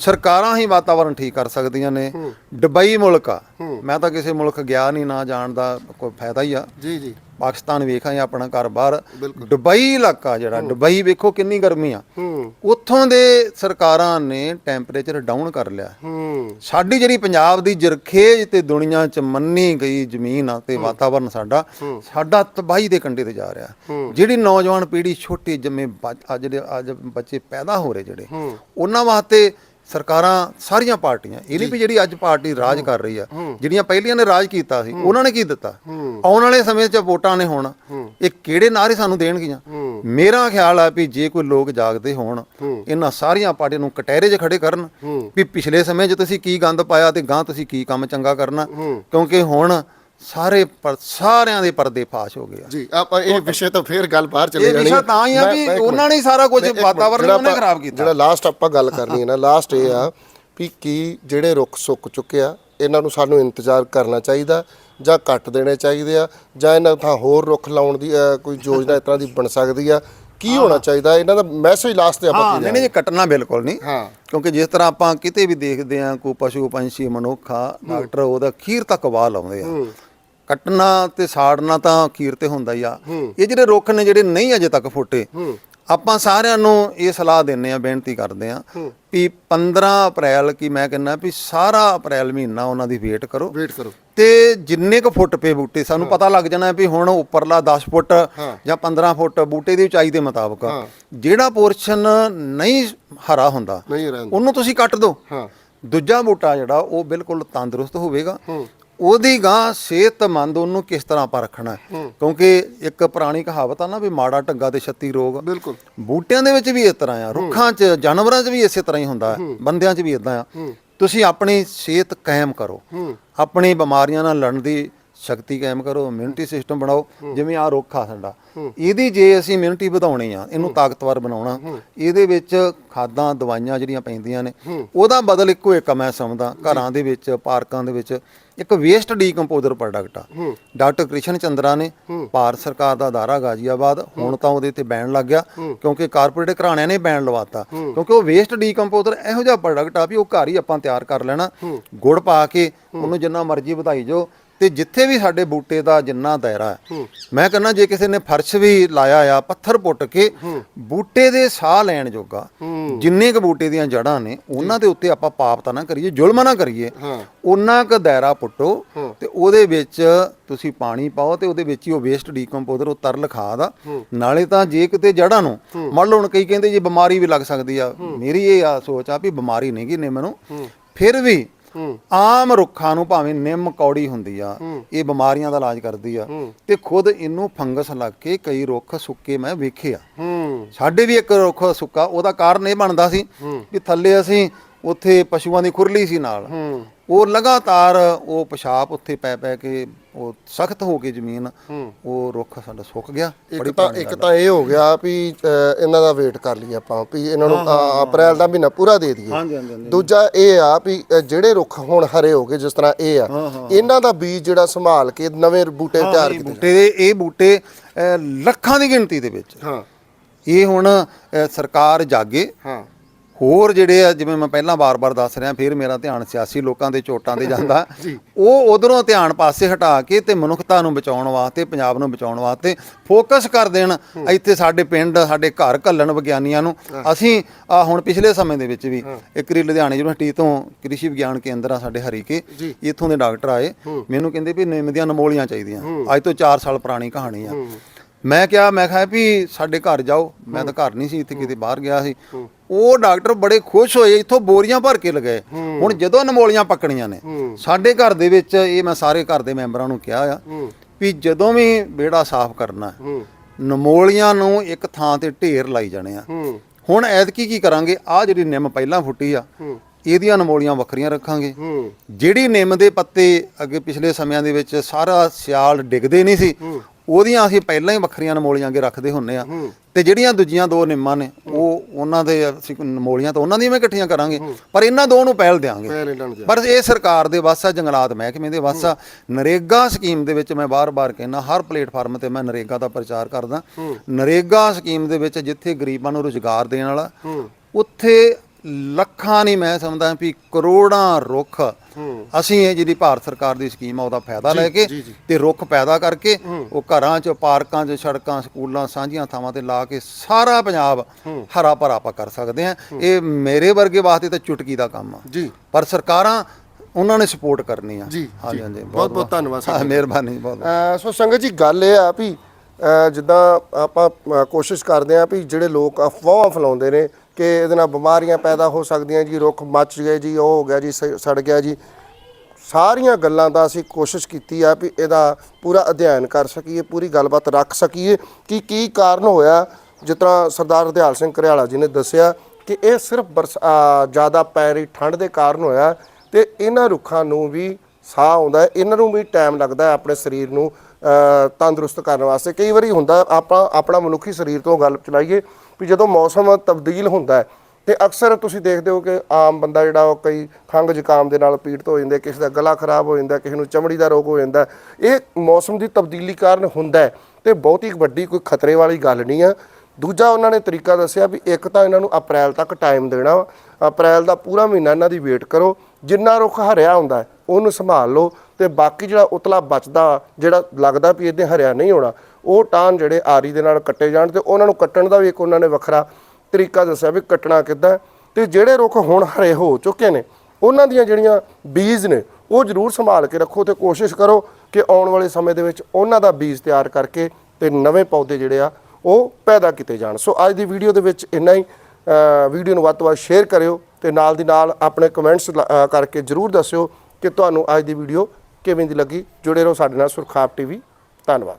ਸਰਕਾਰਾਂ ਹੀ ਵਾਤਾਵਰਣ ਠੀਕ ਕਰ ਸਕਦੀਆਂ ਨੇ। ਦੁਬਈ ਮੁਲਕ ਆ। ਮੈਂ ਤਾਂ ਕਿਸੇ ਮੁਲਕ ਗਿਆ ਨਹੀਂ ਨਾ ਜਾਣ ਦਾ ਕੋਈ ਫਾਇਦਾ ਹੀ ਆ। ਜੀ ਜੀ। ਪਾਕਿਸਤਾਨ ਵੇਖਾਂ ਜਾਂ ਆਪਣਾ ਘਰ ਬਾਹਰ ਬਿਲਕੁਲ। ਦੁਬਈ ਇਲਾਕਾ ਜਿਹੜਾ ਦੁਬਈ ਵੇਖੋ ਕਿੰਨੀ ਗਰਮੀ ਆ। ਉੱਥੋਂ ਦੇ ਸਰਕਾਰਾਂ ਨੇ ਟੈਂਪਰੇਚਰ ਡਾਊਨ ਕਰ ਲਿਆ। ਸਾਡੀ ਜਿਹੜੀ ਪੰਜਾਬ ਦੀ ਜਰਖੇਜ ਤੇ ਦੁਨੀਆ 'ਚ ਮੰਨੀ ਗਈ ਜ਼ਮੀਨ ਆ ਤੇ ਵਾਤਾਵਰਨ ਸਾਡਾ ਸਾਡਾ ਤਬਾਹੀ ਦੇ ਕੰਢੇ ਤੇ ਜਾ ਰਿਹਾ। ਜਿਹੜੀ ਨੌਜਵਾਨ ਪੀੜ੍ਹੀ ਛੋਟੀ ਜੰਮੇ ਅੱਜ ਦੇ ਅੱਜ ਬੱਚੇ ਪੈਦਾ ਹੋ ਰਹੇ ਜਿਹੜੇ ਉਹਨਾਂ ਵਾਸਤੇ ਸਰਕਾਰਾਂ ਸਾਰੀਆਂ ਪਾਰਟੀਆਂ ਇਹ ਨਹੀਂ ਵੀ ਜਿਹੜੀ ਅੱਜ ਪਾਰਟੀ ਰਾਜ ਕਰ ਰਹੀ ਆ ਜਿਹੜੀਆਂ ਪਹਿਲੀਆਂ ਨੇ ਰਾਜ ਕੀਤਾ ਸੀ ਉਹਨਾਂ ਨੇ ਕੀ ਦਿੱਤਾ? ਆਉਣ ਵਾਲੇ ਸਮੇਂ 'ਚ ਵੋਟਾਂ ਨੇ ਹੋਣਾ ਇਹ ਕਿਹੜੇ ਨਾਰੇ ਸਾਨੂੰ ਦੇਣਗੀਆਂ? ਮੇਰਾ ਖਿਆਲ ਆ ਵੀ ਜੇ ਕੋਈ ਲੋਕ ਜਾਗਦੇ ਹੋਣ ਇਹਨਾਂ ਸਾਰੀਆਂ ਪਾਰਟੀਆਂ ਨੂੰ ਕਟਹਿਰੇ 'ਚ ਖੜੇ ਕਰਨ ਵੀ ਪਿਛਲੇ ਸਮੇਂ 'ਚ ਤੁਸੀਂ ਕੀ ਗੰਦ ਪਾਇਆ ਤੇ ਗਾਂ ਤੁਸੀਂ ਕੀ ਕੰਮ ਚੰਗਾ ਕਰਨਾ? ਕਿਉਂਕਿ ਹੁਣ ਸਾਰੇ ਪਰ- ਸਾਰਿਆਂ ਦੇ ਪਰਦੇ ਫਾਸ਼ ਹੋ ਗਏ ਆ। ਜੀ ਆਪਾਂ ਇਹ ਵਿਸ਼ੇ ਤੋਂ ਫੇਰ ਗੱਲ ਬਾਹਰ ਚਲੇ ਇਹ ਜਾਣੀ। ਵਿਸ਼ਾ ਤਾਂ ਹੀ ਆ ਮੈਂ- ਵੀ ਮੈਂ ਇੱਕ ਉਹਨਾਂ ਨੇ ਹੀ ਸਾਰਾ ਕੁਝ ਨਹੀਂ, ਇੱਕ ਮਿੰਟ, ਵਾਤਾਵਰਨ ਜਿਹੜਾ ਉਹਨੇ ਆਪਾਂ- ਖਰਾਬ ਕੀਤਾ। ਜਿਹੜਾ ਲਾਸਟ ਆਪਾਂ ਗੱਲ ਕਰਨੀ ਹੈ ਨਾ ਲਾਸਟ ਇਹ ਆ ਵੀ ਕੀ ਜਿਹੜੇ ਰੁੱਖ ਸੁੱਕ ਚੁੱਕੇ ਆ ਇਹਨਾਂ ਨੂੰ ਸਾਨੂੰ ਇੰਤਜ਼ਾਰ ਕਰਨਾ ਚਾਹੀਦਾ ਜਾਂ ਕੱਟ ਦੇਣੇ ਚਾਹੀਦੇ ਆ ਜਾਂ ਇਹਨਾਂ ਥਾਂ ਹੋਰ ਰੁੱਖ ਲਾਉਣ ਦੀ ਅ, ਕੋਈ ਯੋਜਨਾ ਇਸ ਤਰ੍ਹਾਂ ਦੀ ਬਣ ਸਕਦੀ ਆ। ਕੀ ਹੋਣਾ ਚਾਹੀਦਾ? ਇਹਨਾਂ ਦਾ ਮੈਸੇਜ ਲਾਸਟ ਤੇ ਆਪਾਂ ਹਾਂ ਕੀ ਨਹੀਂ ਨਹੀਂ ਇਹ ਕੱਟਣਾ ਬਿਲਕੁਲ ਨਹੀਂ। ਹਾਂ। ਕਿਉਂਕਿ ਜਿਸ ਤਰ੍ਹਾਂ ਆਪਾਂ ਕਿਤੇ ਵੀ ਦੇਖਦੇ ਆ ਕੋਈ ਪਸ਼ੂ ਪੰਛੀ ਮਨੁੱਖ ਡਾਕਟਰ ਉਹਦਾ ਅਖੀਰ ਤੱਕ ਵਾਹ ਲਾਉਂਦੇ ਆ। ਕੱਟਣਾ ਤੇ ਸਾੜਨਾ ਤਾਂ ਅਖੀਰ ਤੇ ਹੁੰਦਾ ਹੀ ਆ। ਇਹ ਜਿਹੜੇ ਰੁੱਖ ਨੇ ਜਿਹੜੇ ਨਹੀਂ ਅਜੇ ਤੱਕ ਫੁੱਟੇ ਆਪਾਂ ਸਾਰਿਆਂ ਨੂੰ ਇਹ ਸਲਾਹ ਦਿੰਨੇ ਆ ਬੇਨਤੀ ਕਰਦੇ ਆ ਵੀ 15 ਅਪ੍ਰੈਲ ਕੀ ਮੈਂ ਕਹਿੰਦਾ ਵੀ ਸਾਰਾ ਅਪ੍ਰੈਲ ਮਹੀਨਾ ਉਹਨਾਂ ਦੀ ਵੇਟ ਕਰੋ। ਵੇਟ ਕਰੋ। ਤੇ ਜਿੰਨੇ ਕੁ ਫੁੱਟ ਪਏ ਬੂਟੇ ਸਾਨੂੰ ਪਤਾ ਲੱਗ ਜਾਣਾ ਵੀ ਹੁਣ ਉੱਪਰਲਾ 10 ਫੁੱਟ ਜਾਂ 15 ਫੁੱਟ ਬੂਟੇ ਦੀ ਉਚਾਈ ਦੇ ਮੁਤਾਬਕ। ਜਿਹੜਾ ਪੋਰਸ਼ਨ ਨਹੀਂ ਹਰਾ ਹੁੰਦਾ ਉਹਨੂੰ ਤੁਸੀਂ ਕੱਟ ਦਿਓ। ਦੂਜਾ ਬੂਟਾ ਜਿਹੜਾ ਉਹ ਬਿਲਕੁਲ ਤੰਦਰੁਸਤ ਹੋਵੇਗਾ। ਉਹਦੀ ਗਾਂ ਸਿਹਤਮੰਦ ਉਹਨੂੰ ਕਿਸ ਤਰ੍ਹਾਂ ਆਪਾਂ ਰੱਖਣਾ ਹੈ? ਕਿਉਂਕਿ ਇੱਕ ਪੁਰਾਣੀ ਕਹਾਵਤ ਆ ਨਾ ਵੀ ਮਾੜਾ ਟੱਗਾ ਤੇ 36 ਰੋਗ। ਬਿਲਕੁਲ। ਬੂਟਿਆਂ ਦੇ ਵਿੱਚ ਵੀ ਇਸ ਤਰ੍ਹਾਂ ਆ। ਰੁੱਖਾਂ 'ਚ ਜਾਨਵਰਾਂ 'ਚ ਵੀ ਇਸੇ ਤਰ੍ਹਾਂ ਹੀ ਹੁੰਦਾ ਹੈ। ਬੰਦਿਆਂ 'ਚ ਵੀ ਇਦਾਂ ਆ। ਤੁਸੀਂ ਆਪਣੀ ਸਿਹਤ ਕਾਇਮ ਕਰੋ। ਆਪਣੀ ਬਿਮਾਰੀਆਂ ਨਾਲ ਲੜਨ ਦੀ ਸ਼ਕਤੀ ਕਾਇਮ ਕਰੋ। ਇਮਿਊਨਿਟੀ ਸਿਸਟਮ ਬਣਾਓ। ਜਿਵੇਂ ਆ ਰੁੱਖ ਆ ਸਾਡਾ। ਇਹਦੀ ਜੇ ਅਸੀਂ ਇਮਿਊਨਿਟੀ ਵਧਾਉਣੀ ਆ ਇਹਨੂੰ ਤਾਕਤਵਰ ਬਣਾਉਣਾ ਇਹਦੇ ਵਿੱਚ ਖਾਦਾਂ ਦਵਾਈਆਂ ਜਿਹੜੀਆਂ ਪੈਂਦੀਆਂ ਨੇ ਉਹਦਾ ਬਦਲ ਇੱਕੋ ਇੱਕ ਆ ਮੈਂ ਸਮਝਦਾ। ਘਰਾਂ ਦੇ ਵਿੱਚ ਪਾਰਕਾਂ ਦੇ ਵਿੱਚ ਇੱਕ ਵੇਸਟ ਡੀਕੰਪੋਜ਼ਰ ਪ੍ਰੋਡਕਟ ਆ। ਡਾਕਟਰ ਕ੍ਰਿਸ਼ਨ ਚੰਦਰਾ ਨੇ ਭਾਰਤ ਸਰਕਾਰ ਦਾ ਅਦਾਰਾ ਗਾਜ਼ੀਆਬਾਦ ਹੁਣ ਤਾਂ ਉਹਦੇ ਤੇ ਬੈਨ ਲੱਗ ਗਿਆ ਕਿਉਂਕਿ ਕਾਰਪੋਰੇਟ ਘਰਾਣਿਆਂ ਨੇ ਬੈਨ ਲਵਾਤਾ। ਕਿਉਂਕਿ ਉਹ ਵੇਸਟ ਡੀਕੰਪੋਜ਼ਰ ਇਹੋ ਜਿਹਾ ਪ੍ਰੋਡਕਟ ਆ ਵੀ ਉਹ ਘਰ ਹੀ ਆਪਾਂ ਤਿਆਰ ਕਰ ਲੈਣਾ। ਗੁੜ ਪਾ ਕੇ ਉਹਨੂੰ ਜਿੰਨਾ ਮਰਜ਼ੀ ਵਧਾਈ ਜੋ ਤੇ ਜਿੱਥੇ ਵੀ ਸਾਡੇ ਬੂਟੇ ਦਾ ਜਿੰਨਾ ਦਾਇਰਾ ਹੈ ਮੈਂ ਕਹਿੰਦਾ ਜੇ ਕਿਸੇ ਨੇ ਫਰਸ਼ ਵੀ ਲਾਇਆ ਆ ਪੱਥਰ ਪੁੱਟ ਕੇ ਬੂਟੇ ਦੇ ਸਾਹ ਲੈਣ ਜੋਗਾ ਜਿੰਨੇ ਕ ਬੂਟੇ ਦੀਆਂ ਜੜਾਂ ਨੇ ਉਹਨਾਂ ਦੇ ਉੱਤੇ ਆਪਾਂ ਪਾਪ ਤਾਂ ਨਾ ਕਰੀਏ ਜ਼ੁਲਮ ਨਾ ਕਰੀਏ ਉਹਨਾਂ ਕ ਦਾਇਰਾ ਪੁੱਟੋ ਤੇ ਉਹਦੇ ਵਿੱਚ ਤੁਸੀਂ ਪਾਣੀ ਪਾਓ ਤੇ ਉਹਦੇ ਵਿੱਚ ਹੀ ਉਹ ਵੇਸਟ ਡੀਕੰਪੋਜ਼ਰ ਉਹ ਤਰਲ ਖਾਦ ਆ ਨਾਲੇ ਤਾਂ ਜੇ ਕਿਤੇ ਜੜਾਂ ਨੂੰ ਮੰਨ ਲਓ ਹੁਣ ਕਈ ਕਹਿੰਦੇ ਜੀ ਬਿਮਾਰੀ ਵੀ ਲੱਗ ਸਕਦੀ ਆ ਮੇਰੀ ਇਹ ਆ ਸੋਚ ਆ ਵੀ ਬਿਮਾਰੀ ਨਹੀਂ ਗੀ ਨਿੰਮ ਨੂੰ ਫਿਰ ਵੀ ਆਮ ਰੁੱਖਾਂ ਨੂੰ ਭਾਵੇਂ ਨਿੰਮ ਕੌੜੀ ਹੁੰਦੀ ਆ ਇਹ ਬਿਮਾਰੀਆਂ ਦਾ ਇਲਾਜ ਕਰਦੀ ਆ ਤੇ ਖੁਦ ਇਹਨੂੰ ਫੰਗਸ ਲੱਗ ਕੇ ਕਈ ਰੁੱਖ ਸੁੱਕੇ ਮੈਂ ਵੇਖੇ ਆ। ਸਾਡੇ ਵੀ ਇੱਕ ਰੁੱਖ ਸੁੱਕਾ ਉਹਦਾ ਕਾਰਨ ਇਹ ਬਣਦਾ ਸੀ ਕਿ ਥੱਲੇ ਅਸੀਂ ਉੱਥੇ ਪਸ਼ੂਆਂ ਦੀ ਖੁਰਲੀ ਸੀ ਨਾਲ ਉਹ ਲਗਾਤਾਰ ਉਹ ਪਿਸ਼ਾਬ ਉੱਥੇ ਪੈ ਪੈ ਕੇ ਉਹ ਸਖਤ ਹੋ ਕੇ ਜ਼ਮੀਨ ਉਹ ਰੁੱਖ ਸਾਡਾ ਸੁੱਕ ਗਿਆ ਇੱਕ ਤਾਂ ਇੱਕ ਤਾਂ ਇਹ ਹੋ ਗਿਆ ਵੀ ਇਹਨਾਂ ਦਾ ਵੇਟ ਕਰ ਲਈਏ ਆਪਾਂ ਵੀ ਇਹਨਾਂ ਨੂੰ ਅਪ੍ਰੈਲ ਦਾ ਮਹੀਨਾ ਪੂਰਾ ਦੇ ਦਈਏ। ਦੂਜਾ ਇਹ ਆ ਵੀ ਜਿਹੜੇ ਰੁੱਖ ਹੁਣ ਹਰੇ ਹੋ ਗਏ ਜਿਸ ਤਰ੍ਹਾਂ ਇਹ ਆ ਇਹਨਾਂ ਦਾ ਬੀਜ ਜਿਹੜਾ ਸੰਭਾਲ ਕੇ ਨਵੇਂ ਬੂਟੇ ਤਿਆਰ ਕੀਤੇ ਬੂਟੇ ਇਹ ਬੂਟੇ ਲੱਖਾਂ ਦੀ ਗਿਣਤੀ ਦੇ ਵਿੱਚ। ਹਾਂ। ਇਹ ਹੁਣ ਸਰਕਾਰ ਜਾਗੇ। ਹਾਂ। ਹੋਰ ਜਿਹੜੇ ਆ ਜਿਵੇਂ ਮੈਂ ਪਹਿਲਾਂ ਬਾਰ-ਬਾਰ ਦੱਸ ਰਿਹਾ ਫਿਰ ਮੇਰਾ ਧਿਆਨ ਸਿਆਸੀ ਲੋਕਾਂ ਦੇ ਚੋਟਾਂ ਤੇ ਜਾਂਦਾ। ਉਹ ਉਧਰੋਂ ਧਿਆਨ ਪਾਸੇ ਹਟਾ ਕੇ ਤੇ ਮਨੁੱਖਤਾ ਨੂੰ ਬਚਾਉਣ ਵਾਸਤੇ ਪੰਜਾਬ ਨੂੰ ਬਚਾਉਣ ਵਾਸਤੇ ਫੋਕਸ ਕਰ ਦੇਣ ਇੱਥੇ ਸਾਡੇ ਪਿੰਡ ਸਾਡੇ ਘਰ ਘੱਲਣ ਵਿਗਿਆਨੀਆਂ ਨੂੰ। ਅਸੀਂ ਆ ਹੁਣ ਪਿਛਲੇ ਸਮੇਂ ਦੇ ਵਿੱਚ ਵੀ ਇੱਕ ਰੀ ਲੁਧਿਆਣਾ ਯੂਨੀਵਰਸਿਟੀ ਤੋਂ ਕ੍ਰਿਸ਼ੀ ਵਿਗਿਆਨ ਕੇਂਦਰ ਆ ਸਾਡੇ ਹਰੀਕੇ ਇੱਥੋਂ ਦੇ ਡਾਕਟਰ ਆਏ। ਮੈਨੂੰ ਕਹਿੰਦੇ ਵੀ ਨਿੰਮ ਦੀਆਂ ਨਮੋਲੀਆਂ ਚਾਹੀਦੀਆਂ। ਅੱਜ ਤੋਂ 4 ਸਾਲ ਪੁਰਾਣੀ ਕਹਾਣੀ ਆ। ਮੈਂ ਕਿਹਾ ਮੈਂ ਕਿਹਾ ਵੀ ਸਾਡੇ ਘਰ ਜਾਓ। ਮੈਂ ਤਾਂ ਘਰ ਨਹੀਂ ਸੀ ਇੱਥੇ ਕਿਤੇ ਬਾਹਰ ਗਿਆ ਸੀ। ਉਹ ਡਾਕਟਰ ਬੜੇ ਖੁਸ਼ ਹੋਏ ਇੱਥੋਂ ਬੋਰੀਆਂ ਭਰ ਕੇ ਲਗਾਏ। ਹੁਣ ਜਦੋਂ ਨਮੋਲੀਆਂ ਪੱਕਣੀਆਂ ਨੇ ਸਾਡੇ ਘਰ ਦੇ ਵਿੱਚ ਇਹ ਮੈਂ ਸਾਰੇ ਘਰ ਦੇ ਮੈਂਬਰਾਂ ਨੂੰ ਕਿਹਾ ਆ ਵੀ ਜਦੋਂ ਵੀ ਵਿਹੜਾ ਸਾਫ਼ ਕਰਨਾ ਨਮੋਲੀਆਂ ਨੂੰ ਇੱਕ ਥਾਂ ਤੇ ਢੇਰ ਲਾਈ ਜਾਣੇ ਆ। ਹੁਣ ਐਤਕੀ ਕੀ ਕਰਾਂਗੇ ਆ ਜਿਹੜੀ ਨਿੰਮ ਪਹਿਲਾਂ ਫੁੱਟੀ ਆ ਇਹਦੀਆਂ ਨਮੋਲੀਆਂ ਵੱਖਰੀਆਂ ਰੱਖਾਂਗੇ। ਜਿਹੜੀ ਨਿੰਮ ਦੇ ਪੱਤੇ ਅੱਗੇ ਪਿਛਲੇ ਸਮਿਆਂ ਦੇ ਵਿੱਚ ਸਾਰਾ ਸਿਆਲ ਡਿੱਗਦੇ ਨਹੀਂ ਸੀ ਉਹਦੀਆਂ ਅਸੀਂ ਪਹਿਲਾਂ ਹੀ ਵੱਖਰੀਆਂ ਨਮੋਲੀਆਂ ਅੱਗੇ ਰੱਖਦੇ ਹੁੰਨੇ ਆ। ਤੇ ਜਿਹੜੀਆਂ ਦੂਜੀਆਂ ਦੋ ਨਿੰਮਾਂ ਨੇ ਉਹ ਉਹਨਾਂ ਦੇ ਅਸੀਂ ਨਮੋਲੀਆਂ ਤਾਂ ਉਹਨਾਂ ਦੀਆਂ ਵੀ ਇਕੱਠੀਆਂ ਕਰਾਂਗੇ ਪਰ ਇਹਨਾਂ ਦੋ ਨੂੰ ਪਹਿਲ ਦਿਆਂਗੇ। ਪਰ ਇਹ ਸਰਕਾਰ ਦੇ ਵੱਸ ਆ ਜੰਗਲਾਤ ਮਹਿਕਮੇ ਦੇ ਵੱਸ ਆ। ਨਰੇਗਾ ਸਕੀਮ ਦੇ ਵਿੱਚ ਮੈਂ ਬਾਰ-ਬਾਰ ਕਹਿੰਦਾ ਹਰ ਪਲੇਟਫਾਰਮ ਤੇ ਮੈਂ ਨਰੇਗਾ ਦਾ ਪ੍ਰਚਾਰ ਕਰਦਾ। ਨਰੇਗਾ ਸਕੀਮ ਦੇ ਵਿੱਚ ਜਿੱਥੇ ਗਰੀਬਾਂ ਨੂੰ ਰੁਜ਼ਗਾਰ ਦੇਣ ਵਾਲਾ ਉੱਥੇ ਲੱਖਾਂ ਨਹੀਂ ਮੈਂ ਸਮਝਦਾ ਵੀ ਕਰੋੜਾਂ ਰੁੱਖ ਅਸੀਂ ਇਹ ਜਿਹੜੀ ਭਾਰਤ ਸਰਕਾਰ ਦੀ ਸਕੀਮ ਆ ਉਹਦਾ ਫਾਇਦਾ ਲੈ ਕੇ ਤੇ ਰੁੱਖ ਪੈਦਾ ਕਰਕੇ ਉਹ ਘਰਾਂ 'ਚ ਪਾਰਕਾਂ 'ਚ ਸੜਕਾਂ ਸਕੂਲਾਂ ਸਾਂਝੀਆਂ ਥਾਵਾਂ ਤੇ ਲਾ ਕੇ ਸਾਰਾ ਪੰਜਾਬ ਹਰਾ ਭਰਾ ਆਪਾਂ ਕਰ ਸਕਦੇ ਆ ਇਹ ਮੇਰੇ ਵਰਗੇ ਵਾਸਤੇ ਤਾਂ ਚੁਟਕੀ ਦਾ ਕੰਮ ਆ। ਜੀ। ਪਰ ਸਰਕਾਰਾਂ ਉਹਨਾਂ ਨੇ ਸਪੋਰਟ ਕਰਨੀ ਆ। ਜੀ, ਹਾਂਜੀ ਜੀ। ਹਾਂਜੀ। ਬਹੁਤ- ਬਹੁਤ ਧੰਨਵਾਦ ਹਾਂ, ਮਿਹਰਬਾਨੀ ਬਹੁਤ ਸੋ ਸੰਗਤ ਜੀ ਗੱਲ ਇਹ ਆ ਵੀ ਜਿੱਦਾਂ ਆਪਾਂ ਕੋਸ਼ਿਸ਼ ਕਰਦੇ ਆ ਵੀ ਜਿਹੜੇ ਲੋਕ ਅਫਵਾਹਾਂ ਫੈਲਾਉਂਦੇ ਨੇ ਕਿ ਇਹਦੇ ਨਾਲ ਬਿਮਾਰੀਆਂ ਪੈਦਾ ਹੋ ਸਕਦੀਆਂ ਜੀ ਰੁੱਖ ਮੱਚ ਗਏ ਜੀ ਉਹ ਹੋ ਗਿਆ ਜੀ ਸ- ਸੜ ਗਿਆ ਜੀ। ਸਾਰੀਆਂ ਗੱਲਾਂ ਦਾ ਅਸੀਂ ਕੋਸ਼ਿਸ਼ ਕੀਤੀ ਆ ਵੀ ਇਹਦਾ ਪੂਰਾ ਅਧਿਐਨ ਕਰ ਸਕੀਏ ਪੂਰੀ ਗੱਲਬਾਤ ਰੱਖ ਸਕੀਏ ਕਿ ਕੀ ਕਾਰਨ ਹੋਇਆ। ਜਿਸ ਤਰ੍ਹਾਂ ਸਰਦਾਰ ਹਰਦਿਆਲ ਸਿੰਘ ਘਰਿਆਲਾ ਜੀ ਨੇ ਦੱਸਿਆ ਕਿ ਇਹ ਸਿਰਫ ਬਰਸ ਅ, ਜ਼ਿਆਦਾ ਪੈ ਰਹੀ ਠੰਡ ਦੇ ਕਾਰਨ ਹੋਇਆ ਤੇ ਇਹਨਾਂ ਰੁੱਖਾਂ ਨੂੰ ਵੀ ਸਾਹ ਆਉਂਦਾ ਹੈ ਇਹਨਾਂ ਨੂੰ ਵੀ ਟਾਈਮ ਲੱਗਦਾ ਹੈ ਆਪਣੇ ਸਰੀਰ ਨੂੰ ਅ, ਤੰਦਰੁਸਤ ਕਰਨ ਵਾਸਤੇ। ਕਈ ਵਾਰੀ ਹੁੰਦਾ ਆਪਾਂ ਆਪਣਾ ਮਨੁੱਖੀ ਸਰੀਰ ਤੋਂ ਗੱਲ ਚਲਾਈਏ ਵੀ ਜਦੋਂ ਮੌਸਮ ਤਬਦੀਲ ਹੁੰਦਾ ਹੈ, ਤੇ ਅਕਸਰ ਤੁਸੀਂ ਦੇਖਦੇ ਹੋ ਕਿ ਆਮ ਬੰਦਾ ਜਿਹੜਾ ਉਹ ਕਈ ਖੰਘ ਜ਼ੁਕਾਮ ਦੇ ਨਾਲ ਪੀੜਤ ਹੋ ਜਾਂਦੇ ਕਿਸੇ ਦਾ ਗਲਾ ਖਰਾਬ ਹੋ ਜਾਂਦਾ ਕਿਸੇ ਨੂੰ ਚਮੜੀ ਦਾ ਰੋਗ ਹੋ ਜਾਂਦਾ ਇਹ ਮੌਸਮ ਦੀ ਤਬਦੀਲੀ ਕਾਰਨ ਹੁੰਦਾ ਹੈ ਬਹੁਤ ਹੀ ਵੱਡੀ ਕੋਈ ਖਤਰੇ ਵਾਲੀ ਗੱਲ ਨਹੀਂ ਆ। ਦੂਜਾ ਉਹਨਾਂ ਨੇ ਤਰੀਕਾ ਦੱਸਿਆ ਵੀ ਇੱਕ ਤਾਂ ਇਹਨਾਂ ਨੂੰ ਅਪ੍ਰੈਲ ਤੱਕ ਟਾਈਮ ਦੇਣਾ ਵਾ। ਅਪ੍ਰੈਲ ਦਾ ਪੂਰਾ ਮਹੀਨਾ ਇਹਨਾਂ ਦੀ ਵੇਟ ਕਰੋ। ਜਿੰਨਾ ਰੁੱਖ ਹਰਿਆ ਹੁੰਦਾ ਉਹਨੂੰ ਸੰਭਾਲ ਲਓ, ਤੇ ਬਾਕੀ ਜਿਹੜਾ ਉਤਲਾ ਬਚਦਾ, ਜਿਹੜਾ ਲੱਗਦਾ ਵੀ ਇਹਦੇ ਹਰਿਆ ਨਹੀਂ ਹੋਣਾ ਉਹ ਟਾਨ ਜਿਹੜੇ ਆਰੀ ਦੇ ਨਾਲ ਕੱਟੇ ਜਾਣ ਤੇ ਉਹਨਾਂ ਨੂੰ ਕੱਟਣ ਦਾ ਵੀ ਇੱਕ ਉਹਨਾਂ ਨੇ ਵੱਖਰਾ ਤਰੀਕਾ ਦੱਸਿਆ ਵੀ ਕੱਟਣਾ ਕਿੱਦਾਂ ਹੈ। ਤੇ ਜਿਹੜੇ ਰੁੱਖ ਹੁਣ ਹਰੇ ਹੋ ਚੁੱਕੇ ਨੇ, ਉਹਨਾਂ ਦੀਆਂ ਜਿਹੜੀਆਂ ਬੀਜ ਨੇ, ਉਹ ਜ਼ਰੂਰ ਸੰਭਾਲ ਕੇ ਰੱਖੋ ਤੇ ਕੋਸ਼ਿਸ਼ ਕਰੋ ਕਿ ਆਉਣ ਵਾਲੇ ਸਮੇਂ ਦੇ ਵਿੱਚ ਉਹਨਾਂ ਦਾ ਬੀਜ ਤਿਆਰ ਕਰਕੇ ਤੇ ਨਵੇਂ ਪੌਦੇ ਜਿਹੜੇ ਆ, ਉਹ ਪੈਦਾ ਕੀਤੇ ਜਾਣ। ਸੋ ਅੱਜ ਦੀ ਵੀਡੀਓ ਦੇ ਵਿੱਚ ਇੰਨਾ ਹੀ। ਵੀਡੀਓ ਨੂੰ ਵੱਧ ਤੋਂ ਵੱਧ ਸ਼ੇਅਰ ਕਰਿਓ ਤੇ ਨਾਲ ਦੀ ਨਾਲ ਆਪਣੇ ਕਮੈਂਟਸ ਕਰਕੇ ਜਰੂਰ ਦੱਸਿਓ ਕਿ ਤੁਹਾਨੂੰ ਅੱਜ ਦੀ ਵੀਡੀਓ ਕਿਵੇਂ ਦੀ ਲੱਗੀ। ਜੁੜੇ ਰਹੋ ਸਾਡੇ ਨਾਲ ਸੁਰਖਾਪ ਟੀਵੀ। ਧੰਨਵਾਦ।